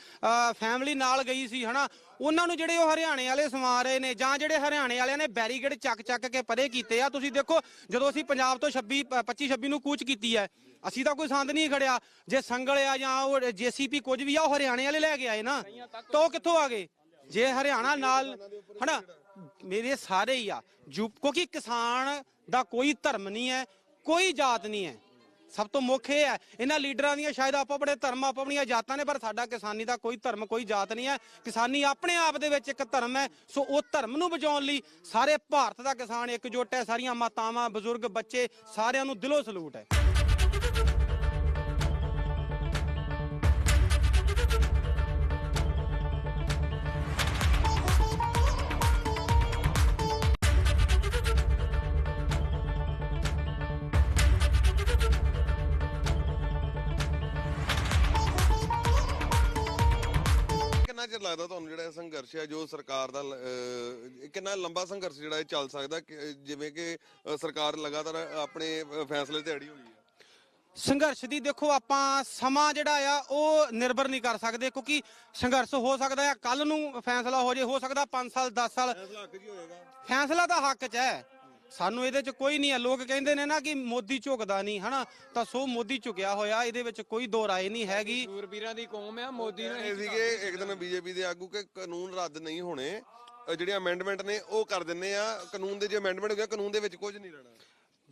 ਫੈਮਿਲੀ ਨਾਲ ਗਈ ਸੀ ਹਨਾ? ਉਹਨਾਂ ਨੂੰ ਜਿਹੜੇ ਉਹ ਹਰਿਆਣੇ ਵਾਲੇ ਸਮਾ ਰਹੇ ਨੇ ਜਾਂ ਜਿਹੜੇ ਹਰਿਆਣੇ ਵਾਲਿਆਂ ਨੇ ਬੈਰੀਗੇਡ ਚੱਕ ਚੱਕ ਕੇ ਪਰੇ ਕੀਤੇ ਆ ਤੁਸੀਂ ਦੇਖੋ ਜਦੋਂ ਅਸੀਂ ਪੰਜਾਬ ਤੋਂ 26 25 26 ਨੂੰ ਕੂਚ ਕੀਤੀ ਹੈ। ਅਸੀਂ ਤਾਂ ਕੋਈ ਸੰਦ ਨਹੀਂ ਖੜਿਆ। ਜੇ ਸੰਗਲ ਆ ਜਾਂ ਉਹ ਜੀਸੀਪੀ ਕੁਝ ਵੀ ਆ, ਉਹ ਹਰਿਆਣੇ ਵਾਲੇ ਲੈ ਕੇ ਆਏ ਨਾ, ਤਾਂ ਉਹ ਕਿੱਥੋਂ ਆ ਗਏ? ਜੇ ਹਰਿਆਣਾ ਨਾਲ, ਹਨਾ, ਮੇਰੇ ਸਾਰੇ ਹੀ ਆ। ਕਿਉਂਕਿ ਕਿਸਾਨ ਦਾ ਕੋਈ ਧਰਮ ਨਹੀਂ ਹੈ, ਕੋਈ ਜਾਤ ਨਹੀਂ ਹੈ। ਸਭ ਤੋਂ ਮੁੱਖ ਇਹ ਹੈ, ਇਹਨਾਂ ਲੀਡਰਾਂ ਦੀਆਂ ਸ਼ਾਇਦ ਆਪੋ ਆਪਣੇ ਧਰਮ, ਆਪੋ ਆਪਣੀਆਂ ਜਾਤਾਂ ਨੇ, ਪਰ ਸਾਡਾ ਕਿਸਾਨੀ ਦਾ ਕੋਈ ਧਰਮ, ਕੋਈ ਜਾਤ ਨਹੀਂ ਹੈ। ਕਿਸਾਨੀ ਆਪਣੇ ਆਪ ਦੇ ਵਿੱਚ ਇੱਕ ਧਰਮ ਹੈ, ਸੋ ਉਹ ਧਰਮ ਨੂੰ ਬਚਾਉਣ ਲਈ ਸਾਰੇ ਭਾਰਤ ਦਾ ਕਿਸਾਨ ਇੱਕਜੁੱਟ ਹੈ, ਸਾਰੀਆਂ ਮਾਤਾਵਾਂ, ਬਜ਼ੁਰਗ, ਬੱਚੇ ਸਾਰਿਆਂ ਨੂੰ ਦਿਲੋਂ ਸਲੂਟ ਹੈ। ਸੰਘਰਸ਼ ਹੈ ਜੋ ਸਰਕਾਰ ਦਾ ਅਹ, ਕਿੰਨਾ ਲੰਬਾ ਸੰਘਰਸ਼ ਜਿਹੜਾ ਇਹ ਚੱਲ ਸਕਦਾ ਕਿ- ਜਿਵੇਂ ਕਿ ਅਹ, ਸਰਕਾਰ ਲਗਾਤਾਰ ਆਪਣੇ ਫੈਸਲੇ ਤੇ ਅੜੀ ਹੋਈ ਹੈ। ਸੰਘਰਸ਼ ਦੀ ਦੇਖੋ ਆਪਾਂ ਸਮਾਂ ਜਿਹੜਾ ਆ ਉਹ ਨਿਰਭਰ ਨਹੀਂ ਕਰ ਸਕਦੇ ਕਿਉਂਕਿ ਸੰਘਰਸ਼ ਹੋ ਸਕਦਾ ਆ ਕੱਲ ਨੂੰ ਫੈਸਲਾ ਹੋ ਜੇ ਹੋ ਸਕਦਾ 5 ਸਾਲ 10 ਸਾਲ। ਫੈਸਲਾ ਤਾਂ ਹੱਕ 'ਚ ਹੈ। ਸਾਨੂੰ ਇਹਦੇ 'ਚ ਕੋਈ ਨਹੀਂ ਹੈ ਲੋਕ ਕਹਿੰਦੇ ਨੇ ਨਾ ਕਿ ਮੋਦੀ ਝੁਕਦਾ ਨਹੀਂ ਹਨਾ? ਤਾਂ ਸੋ ਮੋਦੀ ਝੁਕਿਆ ਹੋਇਆ ਇਹਦੇ ਵਿੱਚ ਕੋਈ ਦੋ ਰਾਏ ਨਹੀਂ ਹੈਗੀ। ਸੂਰਬੀਰਾਂ ਦੀ ਕੌਮ ਆ ਮੋਦੀ ਨੂੰ ਇਹ ਸੀਗੇ ਇੱਕ ਦਿਨ ਬੀਜੇਪੀ ਦੇ ਆਗੂ ਕਿ ਕਾਨੂੰਨ ਰੱਦ ਨਹੀਂ ਹੋਣੇ। ਜਿਹੜੇ ਅਮੈਂਡਮੈਂਟ ਨੇ ਉਹ ਕਰ ਦਿੰਨੇ ਆ। ਕਾਨੂੰਨ ਦੇ ਜੇ ਅਮੈਂਡਮੈਂਟ ਹੋ ਗਿਆ ਕਾਨੂੰਨ ਦੇ ਵਿੱਚ ਕੁਝ ਨਹੀਂ ਰਹਿਣਾ।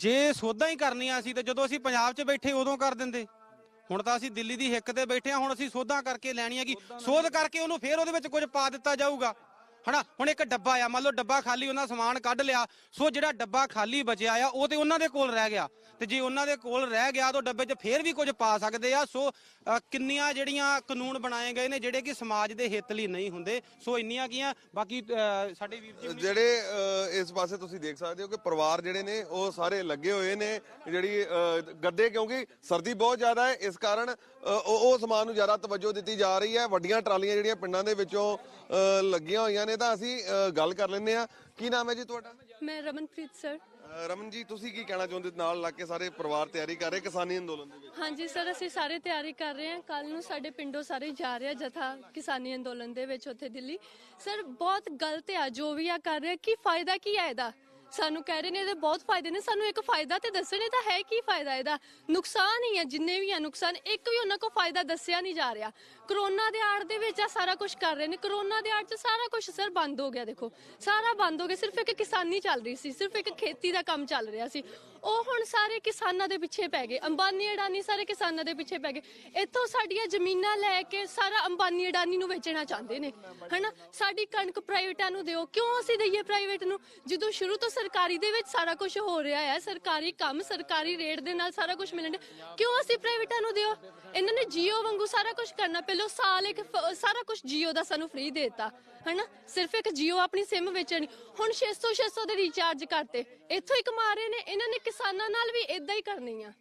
ਜੇ ਸੋਧਾਂ ਹੀ ਕਰਨੀਆਂ ਸੀ ਤੇ ਜਦੋਂ ਅਸੀਂ ਪੰਜਾਬ 'ਚ ਬੈਠੇ ਉਦੋਂ ਕਰ ਦਿੰਦੇ। ਹੁਣ ਤਾਂ ਅਸੀਂ ਦਿੱਲੀ ਦੀ ਹਿੱਕ ਤੇ ਬੈਠੇ ਆ ਹੁਣ ਅਸੀਂ ਸੋਧਾਂ ਕਰਕੇ ਲੈਣੀਆਂ ਕਿ ਸੋਧ ਕਰਕੇ ਉਹਨੂੰ ਫੇਰ ਉਹਦੇ ਵਿੱਚ ਕੁਝ ਪਾ ਦਿੱਤਾ ਜਾਊਗਾ। ਹਨਾ? ਹੁਣ ਇੱਕ ਡੱਬਾ ਆ ਮੰਨ ਲਓ ਡੱਬਾ ਖਾਲੀ ਉਹਨਾਂ ਸਮਾਨ ਕੱਢ ਲਿਆ, ਸੋ ਜਿਹੜਾ ਡੱਬਾ ਖਾਲੀ ਬਚਿਆ ਆ, ਉਹ ਤੇ ਉਹਨਾਂ ਦੇ ਕੋਲ ਰਹਿ ਗਿਆ। ਤੇ ਜੇ ਉਹਨਾਂ ਦੇ ਕੋਲ ਰਹਿ ਗਿਆ, ਤਾਂ ਡੱਬੇ 'ਚ ਫੇਰ ਵੀ ਕੁਝ ਪਾ ਸਕਦੇ ਆ। ਸੋ ਕਿੰਨੀਆਂ ਜਿਹੜੀਆਂ ਕਾਨੂੰਨ ਬਣਾਏ ਗਏ ਨੇ ਜਿਹੜੇ ਕਿ ਸਮਾਜ ਦੇ ਹਿੱਤ ਲਈ ਨਹੀਂ ਹੁੰਦੇ, ਸੋ ਇੰਨੀਆਂ ਕੀਆਂ, ਬਾਕੀ ਸਾਡੇ ਵੀਰ ਜੀ ਜਿਹੜੇ ਇਸ ਪਾਸੇ ਤੁਸੀਂ ਦੇਖ ਸਕਦੇ ਹੋ ਕਿ ਪਰਿਵਾਰ ਜਿਹੜੇ ਨੇ, ਉਹ ਸਾਰੇ ਲੱਗੇ ਹੋਏ ਨੇ। ਜਿਹੜੀ ਗੱਦੇ ਕਿਉਂਕਿ ਸਰਦੀ ਬਹੁਤ ਜ਼ਿਆਦਾ ਹੈ, ਇਸ ਕਾਰਨ ਉਹ ਉਹ ਸਮਾਨ ਨੂੰ ਜ਼ਿਆਦਾ ਤਵੱਜੋ ਦਿੱਤੀ ਜਾ ਰਹੀ ਹੈ। ਵੱਡੀਆਂ ਟਰਾਲੀਆਂ ਜਿਹੜੀਆਂ ਪਿੰਡਾਂ ਦੇ ਵਿੱਚੋਂ ਲੱਗੀਆਂ ਹੋਈਆਂ ਨੇ। ਤਾਂ ਅਸੀਂ ਗੱਲ ਕਰ ਲੈਂਦੇ ਆ ਕੀ ਨਾਮ ਹੈ ਜੀ ਤੁਹਾਡਾ? ਮੈਂ ਰਮਨਪ੍ਰੀਤ ਸਰ। ਰਮਨ ਜੀ ਤੁਸੀਂ ਕੀ ਕਹਿਣਾ ਚਾਹੁੰਦੇ ਨਾਲ ਲੱਗ ਕੇ ਸਾਰੇ ਪਰਿਵਾਰ ਤਿਆਰੀ ਕਰ ਰਹੇ ਕਿਸਾਨੀ ਅੰਦੋਲਨ ਦੇ ਵਿੱਚ? ਹਾਂਜੀ ਸਰ ਅਸੀਂ ਸਾਰੇ ਤਿਆਰੀ ਕਰ ਰਹੇ ਹਾਂ। ਕੱਲ ਨੂੰ ਸਾਡੇ ਪਿੰਡੋਂ ਸਾਰੇ ਜਾ ਰਹੇ ਆ ਜਥਾ ਕਿਸਾਨੀ ਅੰਦੋਲਨ ਦੇ ਵਿੱਚ ਉੱਥੇ ਦਿੱਲੀ। ਸਰ ਬਹੁਤ ਗਲਤ ਆ ਜੋ ਵੀ ਆ ਕਰ ਰਿਹਾ ਕੀ ਫਾਇਦਾ ਕੀ ਹੈ ਇਹਦਾ? ਸਾਨੂੰ ਕਹਿ ਰਹੇ ਨੇ ਇਹਦੇ ਬਹੁਤ ਫਾਇਦੇ ਨੇ। ਸਾਨੂੰ ਇੱਕ ਫਾਇਦਾ ਤੇ ਦੱਸਣੇ ਤਾਂ ਹੈ ਕੀ ਫਾਇਦਾ ਇਹਦਾ? ਨੁਕਸਾਨ ਹੀ ਹੈ ਜਿੰਨੇ ਵੀ ਆ ਨੁਕਸਾਨ, ਇੱਕ ਵੀ ਉਹਨਾਂ ਕੋ ਫਾਇਦਾ ਦੱਸਿਆ ਨਹੀਂ ਜਾ ਰਿਹਾ। ਕਰੋਨਾ ਦੇ ਆੜ ਦੇ ਵਿੱਚ ਆ ਸਾਰਾ ਕੁਝ ਕਰ ਰਹੇ ਨੇ। ਕਰੋਨਾ ਦੇ ਆੜ 'ਚ ਸਾਰਾ ਕੁਝ ਸਰ ਬੰਦ ਹੋ ਗਿਆ, ਦੇਖੋ। ਸਾਰਾ ਬੰਦ ਹੋ ਗਿਆ, ਸਿਰਫ ਇੱਕ ਕਿਸਾਨੀ ਚੱਲ ਰਹੀ ਸੀ, ਸਿਰਫ ਇੱਕ ਖੇਤੀ ਦਾ ਕੰਮ ਚੱਲ ਰਿਹਾ ਸੀ। ਉਹ ਹੁਣ ਸਾਰੇ ਕਿਸਾਨਾਂ ਦੇ ਪਿੱਛੇ ਪੈ ਗਏ। ਅੰਬਾਨੀ ਅਡਾਨੀ ਸਾਰੇ ਕਿਸਾਨਾਂ ਦੇ ਪਿੱਛੇ ਪੈ ਗਏ। ਇੱਥੋਂ ਸਾਡੀਆਂ ਜ਼ਮੀਨਾਂ ਲੈ ਕੇ ਸਾਰਾ ਅੰਬਾਨੀ ਅਡਾਨੀ ਨੂੰ ਵੇਚਣਾ ਚਾਹੁੰਦੇ ਨੇ। ਹਨਾ? ਸਾਡੀ ਕਣਕ ਪ੍ਰਾਈਵੇਟਾਂ ਨੂੰ ਦਿਓ। ਕਿਉਂ ਅਸੀਂ ਦਈਏ ਪ੍ਰਾਈਵੇਟ ਨੂੰ? ਜਦੋਂ ਸ਼ੁਰੂ ਤੋਂ ਸਰਕਾਰੀ ਦੇ ਵਿੱਚ ਸਾਰਾ ਕੁਝ ਹੋ ਰਿਹਾ ਹੈ ਸਰਕਾਰੀ ਕੰਮ, ਸਰਕਾਰੀ ਰੇਟ ਦੇ ਨਾਲ ਸਾਰਾ ਕੁਝ ਮਿਲਣ ਡਿਆ। ਕਿਉਂ ਅਸੀਂ ਪ੍ਰਾਈਵੇਟਾਂ ਨੂੰ ਦਿਓ? ਇਹਨਾਂ ਨੇ ਜੀਓ ਵਾਂਗੂ ਸਾਰਾ ਕੁਝ ਕਰਨਾ। ਪਹਿਲਾਂ ਸਾਲ ਇੱਕ ਫ- ਸਾਰਾ ਕੁਝ ਜੀਓ ਦਾ ਸਾਨੂੰ ਫ੍ਰੀ ਦੇਤਾ, ਹਨਾ? ਸਿਰਫ ਇੱਕ ਜੀਓ ਆਪਣੀ ਸਿਮ ਵੇਚਣੀ। ਹੁਣ 600 600 ਦੇ ਰੀਚਾਰਜ ਕਰਤੇ। ਇੱਥੋਂ ਹੀ ਕਮਾ ਰਹੇ ਨੇ, ਇਹਨਾਂ ਨੇ ਕਿਸਾਨਾਂ ਨਾਲ ਵੀ ਇਦਾਂ ਹੀ ਕਰਨੀ ਆ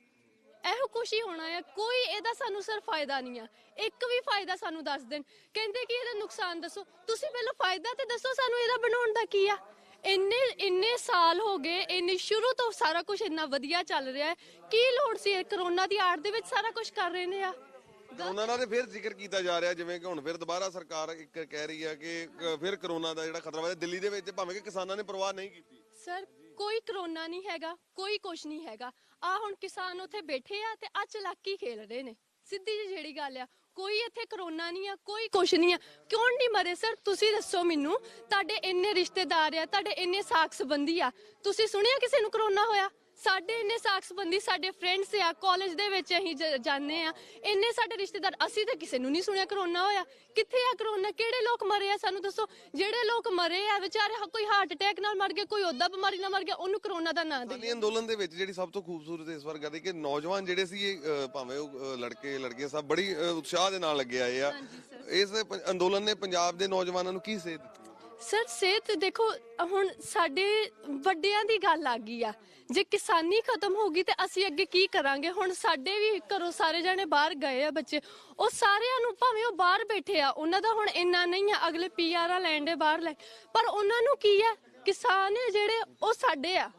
ਇਹੋ ਕੁਛ ਹੀ ਹੋਣਾ ਆ, ਕੋਈ ਇਹਦਾ ਸਾਨੂੰ ਸਰ ਫਾਇਦਾ ਨਹੀਂ ਆ। ਇੱਕ ਵੀ ਫਾਇਦਾ ਸਾਨੂੰ ਦੱਸ ਦੇਣ। ਕਹਿੰਦੇ ਕਿ ਇਹਦਾ ਨੁਕਸਾਨ ਦੱਸੋ। ਤੁਸੀਂ ਪਹਿਲਾਂ ਫਾਇਦਾ ਤੇ ਦੱਸੋ ਸਾਨੂੰ ਇਹਦਾ ਬਣਾਉਣ ਦਾ ਕੀ ਆ? ਇੰਨੇ ਇੰਨੇ ਸਾਲ ਹੋ ਗਏ ਇੰਨੇ ਸ਼ੁਰੂ ਤੋਂ ਸਾਰਾ ਕੁਝ ਇੰਨਾ ਵਧੀਆ ਚੱਲ ਰਿਹਾ ਹੈ। ਕੀ ਲੋੜ ਸੀ ਇਹ ਕਰੋਨਾ ਦੀ ਆੜ ਦੇ ਵਿੱਚ ਸਾਰਾ ਕੁਝ ਕਰ ਰਹੇ ਨੇ ਆ? ਉਹਨਾਂ ਦਾ ਤੇ ਫਿਰ ਜ਼ਿਕਰ ਕੀਤਾ ਜਾ ਰਿਹਾ ਜਿਵੇਂ ਕਿ ਹੁਣ ਫਿਰ ਦੁਬਾਰਾ ਸਰਕਾਰ ਇੱਕ ਕਹਿ ਰਹੀ ਹੈ ਕਿ ਫਿਰ ਕਰੋਨਾ ਦਾ ਜਿਹੜਾ ਖਤਰਾ ਵਧਿਆ ਦਿੱਲੀ ਦੇ ਵਿੱਚ ਭਾਵੇਂ ਕਿ ਕਿਸਾਨਾਂ ਨੇ ਪਰਵਾਹ ਨਹੀਂ ਕੀਤੀ। ਸਰ ਕੋਈ ਕਰੋਨਾ ਨਹੀਂ ਹੈਗਾ ਕੋਈ ਕੁਛ ਨਹੀਂ ਹੈਗਾ। ਆ ਹੁਣ ਕਿਸਾਨ ਉੱਥੇ ਬੈਠੇ ਆ ਤੇ ਆ ਚਲਾਕੀ ਖੇਲ ਰਹੇ ਨੇ। ਸਿੱਧੀ ਜਿਹੀ ਜਿਹੜੀ ਗੱਲ ਆ ਕੋਈ ਇੱਥੇ ਕਰੋਨਾ ਨਹੀਂ ਆ, ਕੋਈ ਕੁਛ ਨਹੀਂ ਆ। ਕਿਉਂ ਨਹੀਂ ਮਰੇ? ਸਰ ਤੁਸੀਂ ਦੱਸੋ ਮੈਨੂੰ, ਤੁਹਾਡੇ ਇੰਨੇ ਰਿਸ਼ਤੇਦਾਰ ਆ, ਤੁਹਾਡੇ ਇੰਨੇ ਸਾਕ ਸੰਬੰਧੀ ਆ। ਤੁਸੀਂ ਸੁਣਿਆ ਕਿਸੇ ਨੂੰ ਕਰੋਨਾ ਹੋਇਆ? ਸਾਡੇ ਇੰਨੇ ਸਾਕ ਸੰਬੰਧੀ ਸਾਡੇ ਫਰੈਂਡਸ ਆ ਕਾਲਜ ਦੇ ਵਿੱਚ ਅਸੀਂ ਜ- ਜਾਂਦੇ ਆ। ਇੰਨੇ ਸਾਡੇ ਰਿਸ਼ਤੇਦਾਰ ਅਸੀਂ ਤਾਂ ਕਿਸੇ ਨੂੰ ਨਹੀਂ ਸੁਣਿਆ ਕਰੋਨਾ ਹੋਇਆ। ਕਿੱਥੇ ਆ ਕਰੋਨਾ? ਕਿਹੜੇ ਲੋਕ ਮਰੇ ਆ? ਸਾਨੂੰ ਦੱਸੋ। ਜਿਹੜੇ ਲੋਕ ਮਰੇ ਆ ਵਿਚਾਰੇ ਹ- ਕੋਈ ਹਾਰਟ ਅਟੈਕ ਨਾਲ ਮਰ ਗਿਆ ਕੋਈ ਉਹਦਾ ਬਿਮਾਰੀ ਨਾਲ ਮਰ ਗਿਆ ਉਹਨੂੰ ਕਰੋਨਾ ਦਾ ਨਾਂ ਦੇ ਕਿਸਾਨੀ ਅੰਦੋਲਨ ਦੇ ਵਿੱਚ ਜਿਹੜੀ ਸਭ ਤੋਂ ਖੂਬਸੂਰਤ ਇਸ ਵਾਰ ਗੱਲ ਹੈ ਕਿ ਨੌਜਵਾਨ ਜਿਹੜੇ ਸੀ ਇਹ, ਅਹ, ਭਾਵੇਂ ਉਹ ਅਹ, ਲੜਕੇ ਲੜਕੀਆਂ ਸਭ ਬੜੀ ਅਹ, ਉਤਸ਼ਾਹ ਦੇ ਨਾਲ ਲੱਗੇ ਆਏ ਆ। ਇਸ ਪ- ਅੰਦੋਲਨ ਨੇ ਪੰਜਾਬ ਦੇ ਨੌਜਵਾਨਾਂ ਨੂੰ ਕੀ ਸੇਧ ਦਿੱਤੀ? ਸਰ, ਸਿਹਤ ਦੇਖੋ, ਹੁਣ ਸਾਡੇ ਵੱਡਿਆਂ ਦੀ ਗੱਲ ਆ ਗਈ ਆ। ਜੇ ਕਿਸਾਨੀ ਖਤਮ ਹੋ ਗਈ ਤੇ ਅਸੀਂ ਅੱਗੇ ਕੀ ਕਰਾਂਗੇ? ਹੁਣ ਸਾਡੇ ਵੀ ਘਰੋਂ ਸਾਰੇ ਜਣੇ ਬਾਹਰ ਗਏ ਆ ਬੱਚੇ। ਉਹ ਸਾਰਿਆਂ ਨੂੰ ਭਾਵੇਂ ਉਹ ਬਾਹਰ ਬੈਠੇ ਆ, ਉਹਨਾਂ ਦਾ ਹੁਣ ਇੰਨਾ ਨਹੀਂ ਆ, ਅਗਲੇ ਪੀਆਰਾਂ ਲੈਣ ਦੇ ਬਾਹਰ ਲੈ। ਪਰ ਉਹਨਾਂ ਨੂੰ ਕੀ ਆ? ਕਿਸਾਨ ਹੈ ਜਿਹੜੇ, ਉਹ ਸਾਡੇ ਆ।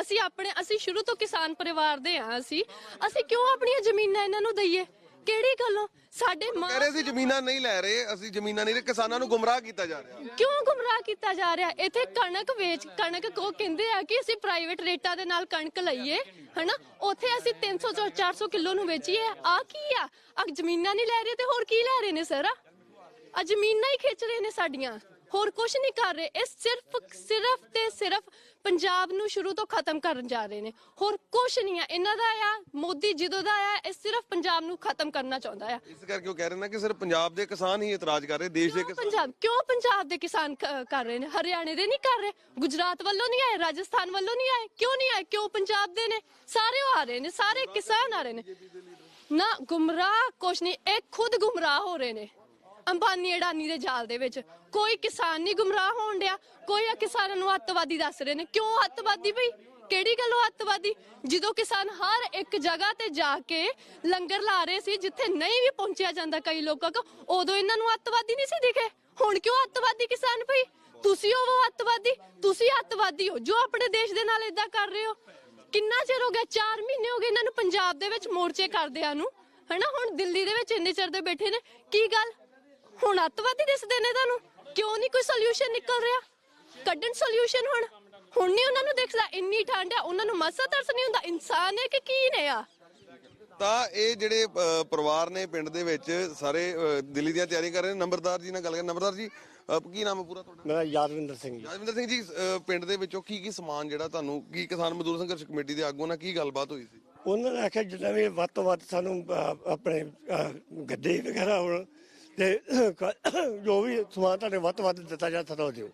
ਅਸੀਂ ਆਪਣੇ, ਅਸੀਂ ਸ਼ੁਰੂ ਤੋਂ ਕਿਸਾਨ ਪਰਿਵਾਰ ਦੇ ਆ, ਅਸੀਂ। ਅਸੀਂ ਕਿਉਂ ਆਪਣੀਆਂ ਜ਼ਮੀਨਾਂ ਇਹਨਾਂ ਨੂੰ ਦਈਏ? ਕਿਹੜੀ ਗੱਲੋਂ? ਸਾਡੇ ਮਾਂ ਕਹਿ ਰਹੇ ਸੀ ਜ਼ਮੀਨਾਂ ਨਹੀਂ ਲੈ ਰਹੇ ਅਸੀਂ ਜ਼ਮੀਨਾਂ ਨਹੀਂ ਰਹੇ ਕਿਸਾਨਾਂ ਨੂੰ ਗੁੰਮਰਾਹ ਕੀਤਾ ਜਾ ਰਿਹਾ। ਕਿਉਂ ਗੁੰਮਰਾਹ ਕੀਤਾ ਜਾ ਰਿਹਾ? ਇੱਥੇ ਕਣਕ ਵੇਚ ਕਣਕ ਕੋ ਕਹਿੰਦੇ ਆ ਕਿ ਅਸੀਂ ਪ੍ਰਾਈਵੇਟ ਰੇਟਾਂ ਦੇ ਨਾਲ ਕਣਕ ਲਈਏ ਹਨਾ? ਉੱਥੇ ਅਸੀਂ 300 ਤੋਂ 400 ਕਿਲੋ ਨੂੰ ਵੇਚੀਏ ਆ ਕੀ ਆ? ਆ ਜ਼ਮੀਨਾਂ ਨਹੀਂ ਲੈ ਰਹੇ ਤੇ ਹੋਰ ਕੀ ਲੈ ਰਹੇ ਨੇ ਸਰ? ਆ ਜ਼ਮੀਨਾਂ ਹੀ ਖਿੱਚ ਰਹੇ ਨੇ ਸਾਡੀਆਂ। ਹੋਰ ਕੁਝ ਨਹੀਂ ਕਰ ਰਹੇ। ਇਹ ਸਿਰਫ ਸਿਰਫ ਤੇ ਸਿਰਫ ਪੰਜਾਬ ਨੂੰ ਸ਼ੁਰੂ ਤੋਂ ਖਤਮ ਕਰਨ ਜਾ ਰਹੇ ਨੇ। ਹੋਰ ਕੁਝ ਨਹੀਂ ਆ। ਇਹਨਾਂ ਦਾ ਆ ਮੋਦੀ ਜਦੋਂ ਦਾ ਆ ਇਹ ਸਿਰਫ ਪੰਜਾਬ ਨੂੰ ਖਤਮ ਕਰਨਾ ਚਾਹੁੰਦਾ ਆ। ਇਸ ਕਰਕੇ ਉਹ ਕਹਿ ਰਹੇ ਨੇ ਕਿ ਸਿਰਫ ਪੰਜਾਬ ਦੇ ਕਿਸਾਨ ਹੀ ਇਤਰਾਜ਼ ਕਰ ਰਹੇ ਦੇਸ਼ ਦੇ ਕਿਸਾਨ। ਪੰਜਾਬ ਕਿਉਂ ਪੰਜਾਬ ਦੇ ਕਿਸਾਨ ਕਰ ਰਹੇ ਨੇ? ਹਰਿਆਣੇ ਦੇ ਨਹੀਂ ਕਰ ਰਹੇ? ਗੁਜਰਾਤ ਵੱਲੋਂ ਨਹੀਂ ਆਏ? ਰਾਜਸਥਾਨ ਵੱਲੋਂ ਨਹੀਂ ਆਏ? ਕਿਉਂ ਨਹੀਂ ਆਏ? ਕਿਉਂ ਪੰਜਾਬ ਦੇ ਨੇ? ਸਾਰੇ ਆ ਰਹੇ ਨੇ ਸਾਰੇ ਕਿਸਾਨ ਆ ਰਹੇ ਨੇ। ਨਾ ਗੁੰਮਰਾਹ ਕੁਛ ਨਹੀਂ ਇਹ ਖੁਦ ਗੁੰਮਰਾਹ ਹੋ ਰਹੇ ਨੇ। ਅੰਬਾਨੀ ਅਡਾਨੀ ਦੇ ਜਾਲ ਦੇ ਵਿੱਚ। ਕੋਈ ਕਿਸਾਨ ਨਹੀਂ ਗੁੰਮਰਾਹ ਹੋਣ ਡਿਆ। ਕੋਈ ਆ ਕਿਸਾਨਾਂ ਨੂੰ ਅੱਤਵਾਦੀ ਦੱਸ ਰਹੇ ਨੇ। ਕਿਉਂ ਅੱਤਵਾਦੀ ਭਈ ਕਿਹੜੀ ਗੱਲੋਂ ਅੱਤਵਾਦੀ? ਜਦੋਂ ਕਿਸਾਨ ਹਰ ਇੱਕ ਜਗ੍ਹਾ ਤੇ ਜਾ ਕੇ ਲੰਗਰ ਲਾ ਰਹੇ ਸੀ, ਜਿੱਥੇ ਨਹੀਂ ਵੀ ਪਹੁੰਚਿਆ ਜਾਂਦਾ ਕਈ ਲੋਕਾਂ ਕੋ ਉਦੋਂ ਇਹਨਾਂ ਨੂੰ ਅੱਤਵਾਦੀ ਨਹੀਂ ਸੀ ਦਿਖੇ। ਹੁਣ ਕਿਉਂ ਅੱਤਵਾਦੀ ਕਿਸਾਨ ਭਈ ਤੁਸੀਂ ਹੋ ਉਹ ਅੱਤਵਾਦੀ, ਤੁਸੀਂ ਅੱਤਵਾਦੀ ਹੋ। ਜੋ ਆਪਣੇ ਦੇਸ਼ ਦੇ ਨਾਲ ਇਦਾਂ ਕਰ ਰਹੇ ਹੋ। ਕਿੰਨਾ ਚਿਰ ਹੋ ਗਿਆ? 4 ਮਹੀਨੇ ਹੋ ਗਏ ਇਹਨਾਂ ਨੂੰ ਪੰਜਾਬ ਦੇ ਵਿੱਚ ਮੋਰਚੇ ਕਰਦਿਆਂ ਨੂੰ। ਹਨਾ, ਹੁਣ ਦਿੱਲੀ ਦੇ ਵਿੱਚ ਇੰਨੇ ਚਿਰ ਦੇ ਬੈਠੇ ਨੇ। ਕੀ ਗੱਲ? ਹੁਣ ਅੱਤਵਾਦੀ ਦਿਸਦੇ ਨੇ ਤੁਹਾਨੂੰ? ਕਿਉਂ ਨਹੀਂ ਕੋਈ ਸੋਲੂਸ਼ਨ ਨਿਕਲ ਰਿਹਾ? ਕੱਢਣ ਸੋਲੂਸ਼ਨ ਹੁਣ? ਹੁਣ ਨਹੀਂ ਉਹਨਾਂ ਨੂੰ ਦਿਖਦਾ? ਇੰਨੀ ਠੰਡ ਹੈ ਉਹਨਾਂ ਨੂੰ ਮਸਾ ਤਰਸ ਨਹੀਂ ਹੁੰਦਾ? ਇਨਸਾਨ ਹੈ ਕਿ ਕੀ ਨੇ ਆ? ਤਾਂ ਇਹ ਜਿਹੜੇ ਪਰਿਵਾਰ ਨੇ ਪਿੰਡ ਦੇ ਵਿੱਚ ਸਾਰੇ ਦਿੱਲੀ ਦੀਆਂ ਤਿਆਰੀਆਂ ਕਰ ਰਹੇ ਨੇ। ਨੰਬਰਦਾਰ ਜੀ ਨਾਲ ਗੱਲ ਕਰ ਨੰਬਰਦਾਰ ਜੀ ਕੀ ਨਾਮ ਹੈ ਪੂਰਾ ਤੁਹਾਡਾ? ਮੇਰਾ ਯਾਦਵਿੰਦਰ ਸਿੰਘ ਜੀ। ਰਾਜਵਿੰਦਰ ਸਿੰਘ ਜੀ ਪਿੰਡ ਦੇ ਵਿੱਚੋਂ ਕੀ ਕੀ ਸਮਾਨ ਜਿਹੜਾ ਤੁਹਾਨੂੰ ਕੀ ਕਿਸਾਨ ਮਜ਼ਦੂਰ ਸੰਘਰਸ਼ ਕਮੇਟੀ ਦੇ ਆਗੂਆਂ ਨਾਲ ਕੀ ਗੱਲਬਾਤ ਹੋਈ ਸੀ? ਉਹਨਾਂ ਨੇ ਆਖਿਆ ਜਿੰਨਾ ਵੀ ਵੱਧ ਤੋਂ ਵੱਧ ਸਾਨੂੰ ਆਪਣੇ ਗੱਦੇ ਵਗੈਰਾ ਹੋਣ ਤੇ ਜੋ ਵੀ ਸਮਾਨ ਤੁਹਾਡੇ ਵੱਧ ਤੋਂ ਵੱਧ ਦਿੱਤਾ ਜਾ ਸਕਦਾ ਉਹ ਦਿਓ।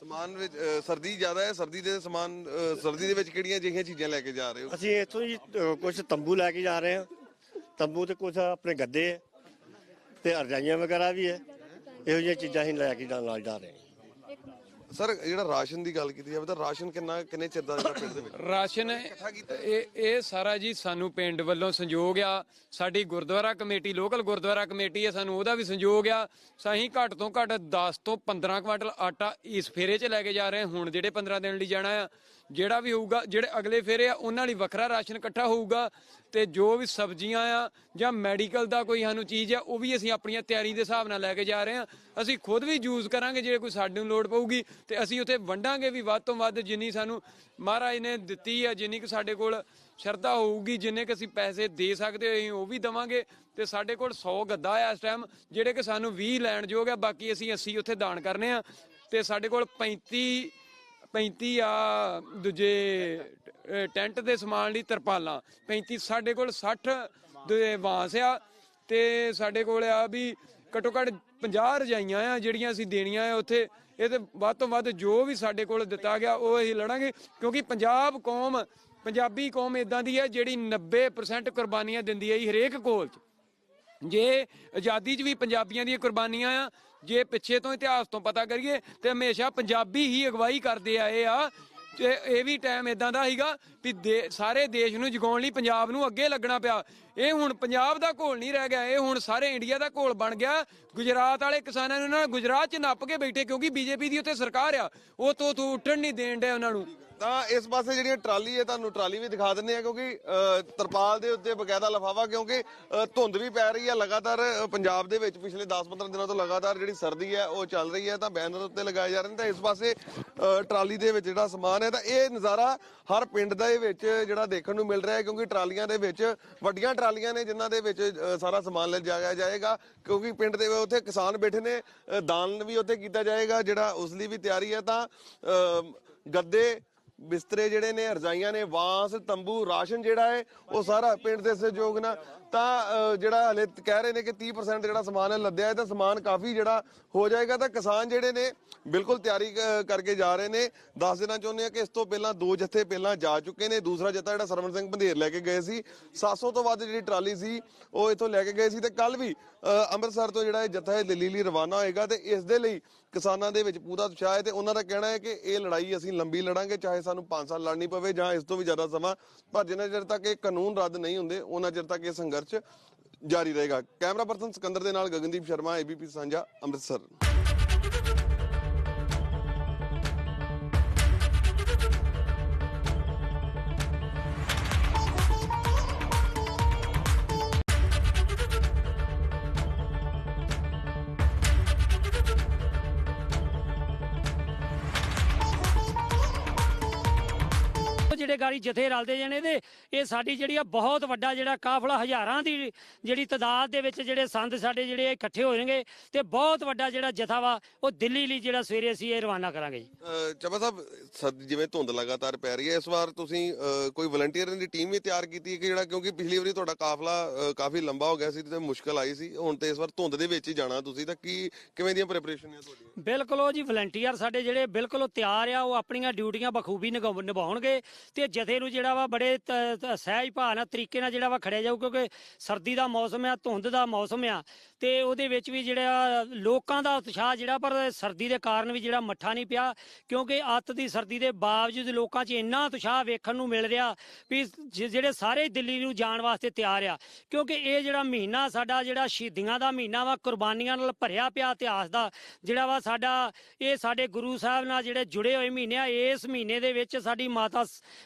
ਸਮਾਨ ਵਿੱਚ ਅ, ਸਰਦੀ ਜ਼ਿਆਦਾ ਹੈ ਸਰਦੀ ਦੇ ਸਮਾਨ ਅ, ਸਰਦੀ ਦੇ ਵਿੱਚ ਕਿਹੜੀਆਂ ਜਿਹੀਆਂ ਚੀਜ਼ਾਂ ਲੈ ਕੇ ਜਾ ਰਹੇ ਹੋ? ਅਸੀਂ ਇੱਥੋਂ ਜੀ ਕੁਝ ਤੰਬੂ ਲੈ ਕੇ ਜਾ ਰਹੇ ਹਾਂ। ਤੰਬੂ ਤੇ ਕੁਝ ਆਪਣੇ ਗੱਦੇ ਹੈ ਤੇ ਰਜਾਈਆਂ ਵਗੈਰਾ ਵੀ ਹੈ। ਇਹੋ ਜਿਹੀਆਂ ਚੀਜ਼ਾਂ ਅਸੀਂ ਲੈ ਕੇ ਜਾ- ਨਾਲ ਜਾ ਰਹੇ ਹਾਂ। ਸਰ ਜਿਹੜਾ ਰਾਸ਼ਨ ਦੀ ਗੱਲ ਕੀਤੀ ਜਾਵੇ ਤਾਂ ਰਾਸ਼ਨ ਕਿੰਨਾ ਕਿੰਨੇ ਚਿਰ ਦਾ ਜਿਹੜਾ ਪਿੰਡ ਦੇ ਵਿੱਚ? ਰਾਸ਼ਨ ਇਹ ਇਹ ਸਾਰਾ ਜੀ ਸਾਨੂੰ ਪਿੰਡ ਵੱਲੋਂ ਸੰਯੋਗ ਆ। ਸਾਡੀ gurdwara committee local gurdwara committee ਹੈ ਸਾਨੂੰ ਉਹਦਾ ਵੀ ਸੰਯੋਗ ਆ। ਸਹੀਂ ਘੱਟ ਤੋਂ ਘੱਟ 10 ਤੋਂ 15 ਕੁਇੰਟਲ ਆਟਾ ਇਸ ਫੇਰੇ 'ਚ ਲੈ ਕੇ ਜਾ ਰਹੇ ਹੁਣ ਜਿਹੜੇ 15 ਦਿਨ ਲਈ ਜਾਣਾ ਆ। ਜਿਹੜਾ ਵੀ ਹੋਊਗਾ, ਜਿਹੜੇ ਅਗਲੇ ਫੇਰੇ ਆ, ਉਹਨਾਂ ਲਈ ਵੱਖਰਾ ਰਾਸ਼ਨ ਇਕੱਠਾ ਹੋਊਗਾ ਤੇ ਜੋ ਵੀ ਸਬਜ਼ੀਆਂ ਆ ਜਾਂ ਮੈਡੀਕਲ ਦਾ ਕੋਈ ਸਾਨੂੰ ਚੀਜ਼ ਆ, ਉਹ ਵੀ ਅਸੀਂ ਆਪਣੀਆਂ ਤਿਆਰੀ ਦੇ ਹਿਸਾਬ ਨਾਲ ਲੈ ਕੇ ਜਾ ਰਹੇ ਹਾਂ ਅਸੀਂ ਖੁਦ ਵੀ ਯੂਜ਼ ਕਰਾਂਗੇ ਜੇ ਕੋਈ ਸਾਡੇ ਨੂੰ ਲੋੜ ਪਊਗੀ ਤੇ ਅਸੀਂ ਉੱਥੇ ਵੰਡਾਂਗੇ ਵੀ ਵੱਧ ਤੋਂ ਵੱਧ ਜਿੰਨੀ ਸਾਨੂੰ ਮਹਾਰਾਜ ਨੇ ਦਿੱਤੀ ਆ, ਜਿੰਨੀ ਕਿ ਸਾਡੇ ਕੋਲ ਸ਼ਰਧਾ ਹੋਊਗੀ, ਜਿੰਨੇ ਕਿ ਅਸੀਂ ਪੈਸੇ ਦੇ ਸਕਦੇ ਹੋਏ ਉਹ ਵੀ ਦਵਾਂਗੇ ਤੇ ਸਾਡੇ ਕੋਲ 100 ਗੱਦਾ ਆ ਇਸ ਟਾਈਮ ਜਿਹੜੇ ਕਿ ਸਾਨੂੰ 20 ਲੈਣ ਯੋਗ ਆ, ਬਾਕੀ ਅਸੀਂ 80 ਉੱਥੇ ਦਾਨ ਕਰਨੇ ਆ ਤੇ ਸਾਡੇ ਕੋਲ 35 35 ਆ ਦੂਜੇ ਟੈਂਟ ਦੇ ਸਮਾਨ ਲਈ ਤਰਪਾਲਾਂ। 35 ਸਾਡੇ ਕੋਲ 60 ਦੇ ਵਾਂਸ ਆ ਤੇ ਸਾਡੇ ਕੋਲ ਆ ਵੀ ਘੱਟੋ ਘੱਟ 50 ਰਜਾਈਆਂ ਆ ਜਿਹੜੀਆਂ ਅਸੀਂ ਦੇਣੀਆਂ ਆ ਉੱਥੇ। ਇਹ ਤੇ ਵੱਧ ਤੋਂ ਵੱਧ ਜੋ ਵੀ ਸਾਡੇ ਕੋਲ ਦਿੱਤਾ ਗਿਆ ਉਹ ਅਸੀਂ ਲੜਾਂਗੇ ਕਿਉਂਕਿ ਪੰਜਾਬ ਕੌਮ, ਪੰਜਾਬੀ ਕੌਮ ਇਦਾਂ ਦੀ ਹੈ ਜਿਹੜੀ 90% ਕੁਰਬਾਨੀਆਂ ਦਿੰਦੀ ਹੈ ਜੀ ਹਰੇਕ ਕੋਲ 'ਚ। ਜੇ ਆਜ਼ਾਦੀ 'ਚ ਵੀ ਪੰਜਾਬੀਆਂ ਦੀਆਂ ਕੁਰਬਾਨੀਆਂ ਆ ਜੇ ਪਿੱਛੇ ਤੋਂ ਇਤਿਹਾਸ ਤੋਂ ਪਤਾ ਕਰੀਏ ਤੇ ਹਮੇਸ਼ਾ ਪੰਜਾਬੀ ਹੀ ਅਗਵਾਈ ਕਰਦੇ ਆਏ ਆ। ਤੇ ਇਹ ਵੀ ਟਾਈਮ ਇਦਾਂ ਦਾ ਸੀਗਾ ਵੀ ਦੇ- ਸਾਰੇ ਦੇਸ਼ ਨੂੰ ਜਗਾਉਣ ਲਈ ਪੰਜਾਬ ਨੂੰ ਅੱਗੇ ਲੱਗਣਾ ਪਿਆ। ਇਹ ਹੁਣ ਪੰਜਾਬ ਦਾ ਘੋਲ ਨਹੀਂ ਰਹਿ ਗਿਆ ਇਹ ਹੁਣ ਸਾਰੇ ਇੰਡੀਆ ਦਾ ਘੋਲ ਬਣ ਗਿਆ। ਗੁਜਰਾਤ ਵਾਲੇ ਕਿਸਾਨਾਂ ਨੂੰ ਨਾ ਗੁਜਰਾਤ 'ਚ ਨੱਪ ਕੇ ਬੈਠੇ ਕਿਉਂਕਿ ਬੀਜੇਪੀ ਦੀ ਉੱਥੇ ਸਰਕਾਰ ਆ ਉਹ ਤੋਂ ਤੋਂ ਉੱਠਣ ਨਹੀਂ ਦੇਣ ਡਿਆ ਉਹਨਾਂ ਨੂੰ। ਤਾਂ ਇਸ ਪਾਸੇ ਜਿਹੜੀ ਟਰਾਲੀ ਹੈ ਤੁਹਾਨੂੰ ਟਰਾਲੀ ਵੀ ਦਿਖਾ ਦਿੰਦੇ ਆ ਕਿਉਂਕਿ ਤਰਪਾਲ ਦੇ ਉੱਤੇ ਬਕਾਇਦਾ ਲਫਾਫਾ ਕਿਉਂਕਿ ਧੁੰਦ ਵੀ ਪੈ ਰਹੀ ਹੈ। ਲਗਾਤਾਰ ਪੰਜਾਬ ਦੇ ਵਿੱਚ ਪਿਛਲੇ 10-15 ਦਿਨਾਂ ਤੋਂ ਲਗਾਤਾਰ ਜਿਹੜੀ ਸਰਦੀ ਹੈ ਉਹ ਚੱਲ ਰਹੀ ਹੈ। ਤਾਂ ਬੈਨਰ ਉੱਤੇ ਲਗਾਏ ਜਾ ਰਹੇ ਨੇ। ਤਾਂ ਇਸ ਪਾਸੇ ਅ, ਟਰਾਲੀ ਦੇ ਵਿੱਚ ਜਿਹੜਾ ਸਮਾਨ ਹੈ ਤਾਂ ਇਹ ਨਜ਼ਾਰਾ ਹਰ ਪਿੰਡ ਦੇ ਵਿੱਚ ਜਿਹੜਾ ਦੇਖਣ ਨੂੰ ਮਿਲ ਰਿਹਾ ਹੈ ਕਿਉਂਕਿ ਟਰਾਲੀਆਂ ਦੇ ਵਿੱਚ ਵੱਡੀਆਂ ਟਰਾਲੀਆਂ ਨੇ ਜਿਨ੍ਹਾਂ ਦੇ ਵਿੱਚ ਅ, ਸਾਰਾ ਸਮਾਨ ਲੈ ਜਾਇਆ ਜਾਏਗਾ ਕਿਉਂਕਿ ਪਿੰਡ ਦੇ ਉੱਥੇ ਕਿਸਾਨ ਬੈਠੇ ਨੇ ਅ, ਦਾਨ ਵੀ ਉੱਥੇ ਕੀਤਾ ਜਾਏਗਾ ਜਿਹੜਾ ਉਸ ਲਈ ਵੀ ਤਿਆਰੀ ਹੈ ਤਾਂ ਅ, ਗੱਦੇ ਬਿਸਤਰੇ ਜਿਹੜੇ ਨੇ ਰਜਾਈਆਂ ਨੇ ਵਾਂਸ ਤੰਬੂ ਰਾਸ਼ਨ ਜਿਹੜਾ ਹੈ ਉਹ ਸਾਰਾ ਪਿੰਡ ਦੇ ਸਹਿਯੋਗ ਨਾਲ ਤਾਂ ਜਿਹੜਾ ਹਲੇ ਕਹਿ ਰਹੇ ਨੇ ਕਿ 30% ਜਿਹੜਾ ਸਮਾਨ ਹੈ ਲੱਦਿਆ ਹੈ, ਤਾਂ ਸਮਾਨ ਕਾਫੀ ਜਿਹੜਾ ਹੋ ਜਾਏਗਾ। ਤਾਂ ਕਿਸਾਨ ਜਿਹੜੇ ਨੇ ਬਿਲਕੁਲ ਤਿਆਰੀ ਕਰਕੇ ਜਾ ਰਹੇ ਨੇ। ਦੱਸ ਦੇਣਾ ਚਾਹੁੰਦੇ ਆ ਕਿ ਇਸ ਤੋਂ ਪਹਿਲਾਂ ਦੋ ਜਥੇ ਪਹਿਲਾਂ ਜਾ ਚੁੱਕੇ ਨੇ। ਦੂਸਰਾ ਜਥਾ ਜਿਹੜਾ ਸਰਵਣ ਸਿੰਘ ਬੰਧੇਰ ਲੈ ਕੇ ਗਏ ਸੀ। 700 ਤੋਂ ਵੱਧ ਜਿਹੜੀ ਟਰਾਲੀ ਸੀ, ਉਹ ਇਥੋਂ ਲੈ ਕੇ ਗਏ ਸੀ। ਤੇ ਕੱਲ ਵੀ ਅੰਮ੍ਰਿਤਸਰ ਤੋਂ ਜਿਹੜਾ ਇਹ ਜਥਾ ਹੈ ਦਿੱਲੀ ਲਈ ਰਵਾਨਾ ਹੋਏਗਾ ਤੇ ਇਸ ਦੇ ਲਈ ਕਿਸਾਨਾਂ ਦੇ ਵਿੱਚ ਪੂਰਾ ਉਤਸ਼ਾਹ ਹੈ ਤੇ ਉਹਨਾਂ ਦਾ ਕਹਿਣਾ ਹੈ ਕਿ ਇਹ ਲੜਾਈ ਅਸੀਂ ਲੰਬੀ ਲੜਾਂਗੇ, ਚਾਹੇ ਸਾਨੂੰ 5 ਸਾਲ ਲੜਨੀ ਪਵੇ ਜਾਂ ਇਸ ਤੋਂ ਵੀ ਜ਼ਿਆਦਾ ਸਮਾਂ। ਪਰ ਜਿੰਨਾ ਚਿਰ ਤੱਕ ਇਹ ਕਾਨੂੰਨ ਰੱਦ ਨਹੀਂ ਹੁੰਦੇ, ਉਹਨਾਂ ਚਿਰ ਤੱਕ ਇਹ ਸੰਘਰਸ਼ ਜਾਰੀ ਰਹੇਗਾ। ਕੈਮਰਾ ਪਰਸਨ ਸਿਕੰਦਰ ਦੇ ਨਾਲ ਗਗਨਦੀਪ ਸ਼ਰਮਾ ਏਬੀਪੀ ਸਾਂਝਾ ਅੰਮ੍ਰਿਤਸਰ। ਜਥੇ ਰਲਦੇ ਜਾਣੇ ਤੇ ਇਹ ਸਾਡੀ ਜਿਹੜੀ ਆ ਬਹੁਤ ਵੱਡਾ ਜਿਹੜਾ ਕਾਫਲਾ ਹਜ਼ਾਰਾਂ ਦੀ ਜਿਹੜੀ ਤਦਾਦ ਦੇ ਵਿੱਚ ਜਿਹੜੇ ਸੰਦ ਸਾਡੇ ਜਿਹੜੇ ਇਕੱਠੇ ਹੋਣਗੇ ਤੇ ਬਹੁਤ ਵੱਡਾ ਜਿਹੜਾ ਜਥਾ ਵਾ ਉਹ ਦਿੱਲੀ ਲਈ ਜਿਹੜਾ ਸਵੇਰੇ ਅਸੀਂ ਇਹ ਰਵਾਨਾ ਕਰਾਂਗੇ ਚਬਾ ਸਾਹਿਬ ਜਿਵੇਂ ਧੁੰਦ ਲਗਾਤਾਰ ਪੈ ਰਹੀ ਹੈ ਇਸ ਵਾਰ ਤੁਸੀਂ ਕੋਈ ਵਲੰਟੀਅਰਾਂ ਦੀ ਟੀਮ ਵੀ ਤਿਆਰ ਕੀਤੀ ਹੈ ਕਿ ਜਿਹੜਾ ਕਿਉਂਕਿ ਪਿਛਲੀ ਵਾਰੀ ਤੁਹਾਡਾ ਕਾਫਲਾ ਕਾਫੀ ਲੰਬਾ ਹੋ ਗਿਆ ਸੀ ਤੇ ਮੁਸ਼ਕਲ ਆਈ ਸੀ ਹੁਣ ਤੇ ਇਸ ਵਾਰ ਧੁੰਦ ਦੇ ਵਿੱਚ ਹੀ ਜਾਣਾ ਤੁਸੀਂ ਤਾਂ ਕੀ ਕਿਵੇਂ ਦੀਆਂ ਪ੍ਰੈਪਰੇਸ਼ਨ ਹੈ ਤੁਹਾਡੀਆਂ? ਬਿਲਕੁਲ ਉਹ ਜੀ ਵਲੰਟੀਅਰ ਸਾਡੇ ਜਿਹੜੇ ਬਿਲਕੁਲ ਤਿਆਰ ਆ ਉਹ ਆਪਣੀਆਂ ਡਿਊਟੀਆਂ ਬਖੂਬੀ ਨਿਭਾਉ- ਨਿਭਾਉਣਗੇ ਤੇ ਜਥੇ ਨੂੰ ਜਿਹੜਾ ਵਾ ਬੜੇ ਤ- ਸਹਿਜ ਭਾਅ ਤਰੀਕੇ ਨਾਲ ਜਿਹੜਾ ਵਾ ਖੜਿਆ ਜਾਊ, ਕਿਉਂਕਿ ਸਰਦੀ ਦਾ ਮੌਸਮ ਆ, ਧੁੰਦ ਦਾ ਮੌਸਮ ਆ, ਤੇ ਉਹਦੇ ਵਿੱਚ ਵੀ ਜਿਹੜਾ ਲੋਕਾਂ ਦਾ ਉਤਸ਼ਾਹ ਜਿਹੜਾ, ਪਰ ਸਰਦੀ ਦੇ ਕਾਰਨ ਵੀ ਜਿਹੜਾ ਮੱਠਾ ਨਹੀਂ ਪਿਆ, ਕਿਉਂਕਿ ਅੱਤ ਦੀ ਸਰਦੀ ਦੇ ਬਾਵਜੂਦ ਲੋਕਾਂ 'ਚ ਇੰਨਾ ਉਤਸ਼ਾਹ ਵੇਖਣ ਨੂੰ ਮਿਲ ਰਿਹਾ ਵੀ ਜਿਹੜੇ ਸਾਰੇ ਦਿੱਲੀ ਨੂੰ ਜਾਣ ਵਾਸਤੇ ਤਿਆਰ ਆ, ਕਿਉਂਕਿ ਇਹ ਜਿਹੜਾ ਮਹੀਨਾ ਸਾਡਾ ਜਿਹੜਾ ਸ਼ਹੀਦੀਆਂ ਦਾ ਮਹੀਨਾ ਵਾ, ਕੁਰਬਾਨੀਆਂ ਨਾਲ ਭਰਿਆ ਪਿਆ ਇਤਿਹਾਸ ਦਾ, ਜਿਹੜਾ ਵਾ ਸਾਡਾ, ਇਹ ਸਾਡੇ ਗੁਰੂ ਸਾਹਿਬ ਨਾਲ ਜਿਹੜੇ ਜੁੜੇ ਹੋਏ ਮਹੀਨੇ ਆ, ਇਸ ਮਹੀਨੇ ਦੇ ਵਿੱਚ ਸਾਡੀ ਮਾਤਾ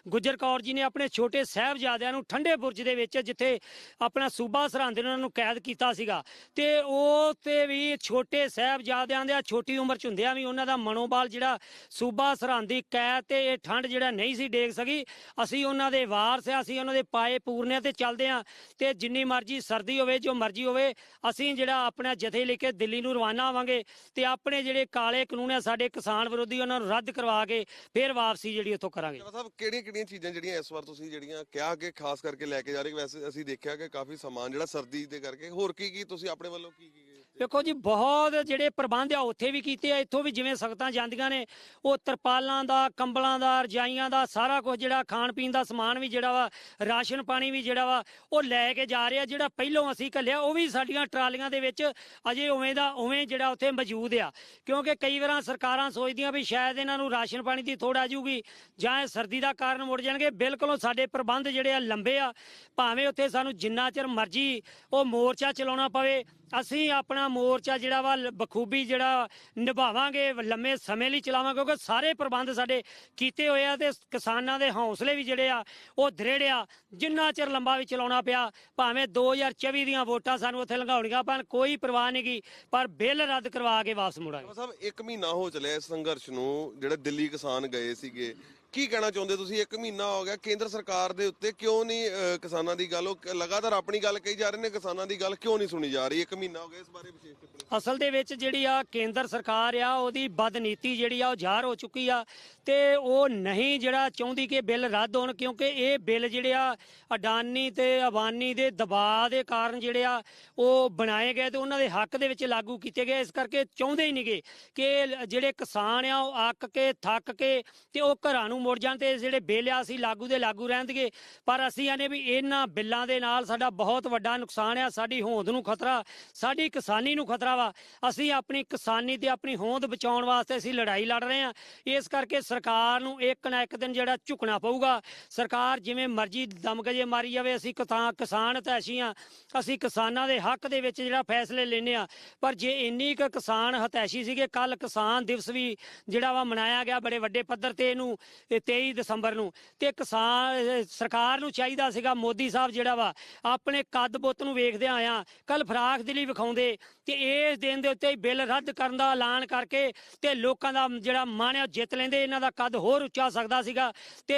ਗੁਜਰ ਗੁੱਜਰ ਕੌਰ ਜੀ ਨੇ ਆਪਣੇ ਛੋਟੇ ਸਾਹਿਬਜ਼ਾਦਿਆਂ ਨੂੰ ਠੰਡੇ ਬੁਰਜ ਦੇ ਵਿੱਚ ਜਿੱਥੇ ਆਪਣਾ ਸੂਬਾ ਸਰਹੰਦ ਨੇ ਉਹਨਾਂ ਨੂੰ ਕੈਦ ਕੀਤਾ ਸੀਗਾ। ਤੇ ਉਹ ਤੇ ਵੀ ਛੋਟੇ ਸਾਹਿਬਜ਼ਾਦਿਆਂ ਦੇ ਛੋਟੀ ਉਮਰ ਚ ਹੁੰਦਿਆਂ ਵੀ ਉਹਨਾਂ ਦਾ ਮਨੋਬਲ ਜਿਹੜਾ ਸੂਬਾ ਸਰਹੰਦ ਦੀ ਕੈਦ ਤੇ ਇਹ ਠੰਡ ਜਿਹੜਾ ਨਹੀਂ ਸੀ ਡੇਗ ਸਕੀ। ਅਸੀਂ ਉਹਨਾਂ ਦੇ ਵਾਰਸ ਆ, ਅਸੀਂ ਉਹਨਾਂ ਦੇ ਪਾਏ ਪੂਰਨੇ ਤੇ ਚੱਲਦੇ ਆ। ਤੇ ਜਿੰਨੀ ਮਰਜ਼ੀ ਸਰਦੀ ਹੋਵੇ, ਜੋ ਮਰਜ਼ੀ ਹੋਵੇ, ਅਸੀਂ ਜਿਹੜਾ ਆਪਣਾ ਜਥੇ ਲੈ ਕੇ ਦਿੱਲੀ ਨੂੰ ਰਵਾਨਾ ਹੋਵਾਂਗੇ ਤੇ ਆਪਣੇ ਜਿਹੜੇ ਕਾਲੇ ਕਾਨੂੰਨ ਆ, ਸਾਡੇ ਕਿਸਾਨ ਵਿਰੋਧੀ ਉਹਨਾਂ ਨੂੰ ਰੱਦ ਕਰਵਾ ਕੇ ਫਿਰ ਵਾਪਸੀ ਜਿਹੜੀ ਉੱਥੋਂ ਕਰਾਂਗੇ। ਸਾਹਿਬ ਕਿਹੜੀਆਂ ਕਿਹੜੀਆਂ ਚੀਜ਼ਾਂ ਜਿਹੜੀਆਂ ਇਸ ਵਾਰ ਤੁਸੀਂ ਜਿਹੜੀਆਂ ਕਿਹਾ ਕਿ ਖਾਸ ਕਰਕੇ ਲੈ ਕੇ ਜਾ ਰਹੇ ਵੈਸੇ ਅਸੀਂ ਦੇਖਿਆ ਕਿ ਕਾਫੀ ਸਮਾਨ ਜਿਹੜਾ ਸਰਦੀ ਦੇ ਕਰਕੇ, ਹੋਰ ਕੀ ਕੀ ਤੁਸੀਂ ਆਪਣੇ ਵੱਲੋਂ ਕੀ ਕੀ ਦੇਖੋ ਜੀ, ਬਹੁਤ ਜਿਹੜੇ ਪ੍ਰਬੰਧ ਆ, ਉੱਥੇ ਵੀ ਕੀਤੇ ਆ, ਇੱਥੋਂ ਵੀ ਜਿਵੇਂ ਸਖਤਾਂ ਜਾਂਦੀਆਂ ਨੇ, ਉਹ ਤਰਪਾਲਾਂ ਦਾ, ਕੰਬਲਾਂ ਦਾ, ਰਜਾਈਆਂ ਦਾ, ਸਾਰਾ ਕੁਝ ਜਿਹੜਾ ਖਾਣ ਪੀਣ ਦਾ ਸਮਾਨ ਵੀ ਜਿਹੜਾ ਵਾ, ਰਾਸ਼ਨ ਪਾਣੀ ਵੀ ਜਿਹੜਾ ਵਾ, ਉਹ ਲੈ ਕੇ ਜਾ ਰਿਹਾ ਜਿਹੜਾ ਪਹਿਲੋਂ ਅਸੀਂ ਘੱਲਿਆ, ਉਹ ਵੀ ਸਾਡੀਆਂ ਟਰਾਲੀਆਂ ਦੇ ਵਿੱਚ ਅਜੇ ਉਵੇਂ ਦਾ, ਉਵੇਂ ਜਿਹੜਾ ਉੱਥੇ ਮੌਜੂਦ ਆ। ਕਿਉਂਕਿ ਕਈ ਵਾਰਾਂ ਸਰਕਾਰਾਂ ਸੋਚਦੀਆਂ ਵੀ ਸ਼ਾਇਦ ਇਹਨਾਂ ਨੂੰ ਰਾਸ਼ਨ ਪਾਣੀ ਦੀ ਥੋੜ ਆ ਜੂਗੀ, ਜਾਂ ਇਹ ਸਰਦੀ ਦਾ ਕਾਰਨ ਮੁੜ ਜਾਣਗੇ ਬਿਲਕੁਲ ਸਾਡੇ ਪ੍ਰਬੰਧ ਜਿਹੜੇ ਆ ਲੰਬੇ ਆ। ਭਾਵੇਂ ਉੱਥੇ ਸਾਨੂੰ ਜਿੰਨਾ ਚਿਰ ਮਰਜ਼ੀ ਉਹ ਮੋਰਚਾ ਚਲਾਉਣਾ ਪਵੇ, ਅਸੀਂ ਆਪਣਾ ਮੋਰਚਾ ਜਿਹੜਾ ਵਾ ਬਖੂਬੀ ਜਿਹੜਾ ਨਿਭਾਵਾਂਗੇ, ਲੰਮੇ ਸਮੇਂ ਲਈ ਚਲਾਵਾਂਗੇ, ਕਿਉਂਕਿ ਸਾਰੇ ਪ੍ਰਬੰਧ ਸਾਡੇ ਕੀਤੇ ਹੋਏ ਆ ਤੇ ਕਿਸਾਨਾਂ ਦੇ ਹੌਸਲੇ ਵੀ ਜਿਹੜੇ ਆ, ਉਹ ਦ੍ਰਿੜਿਆ ਜਿੰਨਾ ਚਿਰ ਲੰਬਾ ਵੀ ਚਲਾਉਣਾ ਪਿਆ, ਭਾਵੇਂ 2024 ਦੀਆਂ ਵੋਟਾਂ ਸਾਨੂੰ ਉੱਥੇ ਲੰਘਾਉਣੀਆਂ ਪੈਣ, ਕੋਈ ਪਰਵਾਹ ਨਹੀਂ ਗੀ, ਪਰ ਬਿੱਲ ਰੱਦ ਕਰਵਾ ਕੇ ਵਾਪਸ ਮੁੜਾਂਗੇ। ਜਵਾ ਸਾਹਿਬ 1 ਮਹੀਨਾ ਹੋ ਚੱਲਿਆ ਇਸ ਸੰਘਰਸ਼ ਨੂੰ, ਜਿਹੜੇ ਦਿੱਲੀ ਕਿਸਾਨ ਗਏ ਸੀਗੇ ਕੀ ਕਹਿਣਾ ਚਾਹੁੰਦੇ ਤੁਸੀਂ? 1 ਮਹੀਨਾ ਹੋ ਗਿਆ ਕੇਂਦਰ ਸਰਕਾਰ ਦੇ ਉੱਤੇ ਕਿਉਂ ਨਹੀਂ ਅਹ, ਕਿਸਾਨਾਂ ਦੀ ਗੱਲ ਉਹ ਕ- ਲਗਾਤਾਰ ਆਪਣੀ ਗੱਲ ਕਹੀ ਜਾ ਰਹੇ ਨੇ ਕਿਸਾਨਾਂ ਦੀ ਗੱਲ ਕਿਉਂ ਨਹੀਂ ਸੁਣੀ ਜਾ ਰਹੀ? ਇੱਕ ਮਹੀਨਾ ਹੋ ਗਿਆ ਇਸ ਬਾਰੇ ਵਿਸ਼ੇਸ਼ ਟਿੱਪਣੀ ਅਸਲ ਦੇ ਵਿੱਚ ਜਿਹੜੀ ਆ ਕੇਂਦਰ ਸਰਕਾਰ ਆ ਉਹਦੀ ਬਦਨੀਤੀ ਜਿਹੜੀ ਆ ਉਹ ਜ਼ਾਹਰ ਹੋ ਚੁੱਕੀ ਆ। ਤੇ ਉਹ ਨਹੀਂ ਜਿਹੜਾ ਚਾਹੁੰਦੀ ਕਿ ਬਿੱਲ ਰੱਦ ਹੋਣ, ਕਿਉਂਕਿ ਇਹ ਬਿੱਲ ਜਿਹੜੇ ਆ, ਅਡਾਨੀ ਤੇ ਅਬਾਨੀ ਦੇ ਦਬਾਅ ਦੇ ਕਾਰਨ ਜਿਹੜੇ ਆ, ਉਹ ਬਣਾਏ ਗਏ ਤੇ ਉਹਨਾਂ ਦੇ ਹੱਕ ਦੇ ਵਿੱਚ ਲਾਗੂ ਕੀਤੇ ਗਏ। ਇਸ ਕਰਕੇ ਚਾਹੁੰਦੇ ਹੀ ਨਹੀਂਗੇ ਕਿ ਜਿਹੜੇ ਕਿਸਾਨ ਆ, ਉਹ ਅੱਕ ਕੇ, ਥੱਕ ਕੇ ਤੇ ਉਹ ਘਰਾਂ ਨੂੰ ਮੁੜ ਜਾਣ ਤੇ ਜਿਹੜੇ ਬਿੱਲ ਆ, ਅਸੀਂ ਲਾਗੂ ਦੇ ਲਾਗੂ ਰਹਿਣਗੇ ਪਰ ਅਸੀਂ ਆਨੇ ਵੀ ਇਹਨਾਂ ਬਿੱਲਾਂ ਦੇ ਨਾਲ ਸਾਡਾ ਬਹੁਤ ਵੱਡਾ ਨੁਕਸਾਨ ਆ, ਸਾਡੀ ਹੋਂਦ ਨੂੰ ਖਤਰਾ, ਸਾਡੀ ਕਿਸਾਨੀ ਨੂੰ ਖਤਰਾ ਵਾ। ਅਸੀਂ ਆਪਣੀ ਕਿਸਾਨੀ ਤੇ ਆਪਣੀ ਹੋਂਦ ਬਚਾਉਣ ਵਾਸਤੇ ਅਸੀਂ ਲੜਾਈ ਲੜ ਰਹੇ ਆ। ਇਸ ਕਰਕੇ ਸਰਕਾਰ ਨੂੰ ਇੱਕ ਨਾ ਇੱਕ ਦਿਨ ਜਿਹੜਾ ਝੁਕਣਾ ਪਊਗਾ। ਸਰਕਾਰ ਜਿਵੇਂ ਮਰਜ਼ੀ ਦਮਗਜੇ ਮਾਰੀ ਜਾਵੇ, ਅਸੀਂ ਕਿਸਾਨ ਕਿਸਾਨ ਹਤੈਸ਼ੀ ਆ ਅਸੀਂ ਕਿਸਾਨਾਂ ਦੇ ਹੱਕ ਦੇ ਵਿੱਚ ਜਿਹੜਾ ਫੈਸਲੇ ਲੈਨੇ ਆ ਪਰ ਜੇ ਇੰਨੀ ਕੁ ਕਿਸਾਨ ਹਤੈਸ਼ੀ ਸੀਗੇ, ਕੱਲ ਕਿਸਾਨ ਦਿਵਸ ਵੀ ਜਿਹੜਾ ਵਾ ਮਨਾਇਆ ਗਿਆ ਬੜੇ ਵੱਡੇ ਪੱਧਰ ਤੇ ਇਹਨੂੰ, ਇਹ 23 ਦਸੰਬਰ ਨੂੰ। ਤੇ ਕਿਸਾਨ, ਸਰਕਾਰ ਨੂੰ ਚਾਹੀਦਾ ਸੀਗਾ ਮੋਦੀ ਸਾਹਿਬ ਜਿਹੜਾ ਵਾ, ਆਪਣੇ ਕੱਦ ਬੁੱਤ ਨੂੰ ਵੇਖਦੇ ਆਇਆ, ਕੱਲ ਫਰਾਖ ਦਿਲੀ ਵਿਖਾਉਂਦੇ। ਤੇ ਇਸ ਦਿਨ ਦੇ ਉੱਤੇ ਬਿੱਲ ਰੱਦ ਕਰਨ ਦਾ ਐਲਾਨ ਕਰਕੇ ਤੇ ਲੋਕਾਂ ਦਾ ਜਿਹੜਾ ਮਨ ਹੈ ਉਹ ਜਿੱਤ ਲੈਂਦੇ ਇਹਨਾਂ ਦਾ ਕੱਦ ਹੋਰ ਉੱਚਾ ਸਕਦਾ ਸੀਗਾ ਤੇ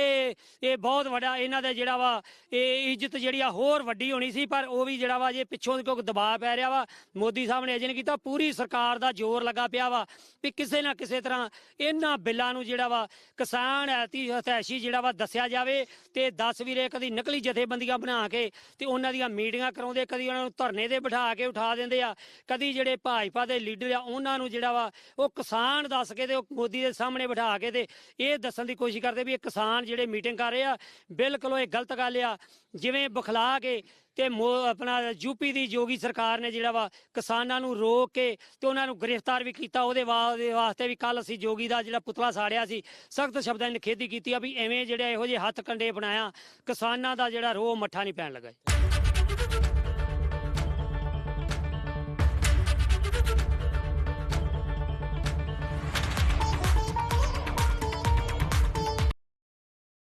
ਇਹ ਬਹੁਤ ਵੱਡਾ ਇਹਨਾਂ ਦਾ ਜਿਹੜਾ ਵਾ, ਇਹ ਇੱਜ਼ਤ ਜਿਹੜੀ ਆ ਹੋਰ ਵੱਡੀ ਹੋਣੀ ਸੀ, ਪਰ ਉਹ ਵੀ ਜਿਹੜਾ ਵਾ ਜੇ ਪਿੱਛੋਂ ਕਿਉਂਕਿ ਦਬਾਅ ਪੈ ਰਿਹਾ ਵਾ, ਮੋਦੀ ਸਾਹਿਬ ਨੇ ਅਜੇ ਨਹੀਂ ਕੀਤਾ, ਪੂਰੀ ਸਰਕਾਰ ਦਾ ਜ਼ੋਰ ਲੱਗਾ ਪਿਆ ਵਾ ਵੀ ਕਿਸੇ ਨਾ ਕਿਸੇ ਤਰ੍ਹਾਂ ਇਹਨਾਂ ਬਿੱਲਾਂ ਨੂੰ ਜਿਹੜਾ ਵਾ ਕਿਸਾਨ ਐਤੀ ਹਤੈਸ਼ੀ ਜਿਹੜਾ ਵਾ ਦੱਸਿਆ ਜਾਵੇ ਤੇ 10 ਵੀਰੇ ਕਦੀ ਨਕਲੀ ਜਥੇਬੰਦੀਆਂ ਬਣਾ ਕੇ ਤੇ ਉਹਨਾਂ ਦੀਆਂ ਮੀਟਿੰਗਾਂ ਕਰਾਉਂਦੇ, ਕਦੀ ਉਹਨਾਂ ਨੂੰ ਧਰਨੇ ਤੇ ਬਿਠਾ ਕੇ ਉਠਾ ਦਿੰਦੇ ਆ, ਕਦੀ ਜਿਹੜੇ ਭਾਜਪਾ ਦੇ ਲੀਡਰ ਆ ਉਹਨਾਂ ਨੂੰ ਜਿਹੜਾ ਵਾ ਉਹ ਕਿਸਾਨ ਦੱਸ ਕੇ ਤੇ ਉਹ ਮੋਦੀ ਦੇ ਸਾਹਮਣੇ ਬਿਠਾ ਕੇ ਤੇ ਇਹ ਦੱਸਣ ਦੀ ਕੋਸ਼ਿਸ਼ ਕਰਦੇ ਵੀ ਇਹ ਕਿਸਾਨ ਜਿਹੜੇ ਮੀਟਿੰਗ ਕਰ ਰਹੇ ਆ, ਬਿਲਕੁਲ ਇਹ ਗਲਤ ਗੱਲ ਆ। ਜਿਵੇਂ ਬਖਲਾ ਕੇ ਤੇ ਮੋ- ਆਪਣਾ ਯੂਪੀ ਦੀ ਜੋਗੀ ਸਰਕਾਰ ਨੇ ਜਿਹੜਾ ਵਾ ਕਿਸਾਨਾਂ ਨੂੰ ਰੋਕ ਕੇ ਤੇ ਉਹਨਾਂ ਨੂੰ ਗ੍ਰਿਫਤਾਰ ਵੀ ਕੀਤਾ, ਉਹਦੇ ਵਾ- ਵਾਸਤੇ ਵੀ ਕੱਲ ਅਸੀਂ ਜੋਗੀ ਦਾ ਜਿਹੜਾ ਪੁਤਲਾ ਸਾੜਿਆ ਸੀ, ਸਖਤ ਸ਼ਬਦਾਂ 'ਚ ਨਿਖੇਧੀ ਕੀਤੀ ਆ ਵੀ ਐਵੇਂ ਜਿਹੜੇ ਇਹੋ ਜਿਹੇ ਹੱਥ ਕੰਡੇ ਬਣਾਇਆ, ਕਿਸਾਨਾਂ ਦਾ ਜਿਹੜਾ ਰੋਹ ਮੱਠਾ ਨਹੀਂ ਪੈਣ ਲੱਗਾ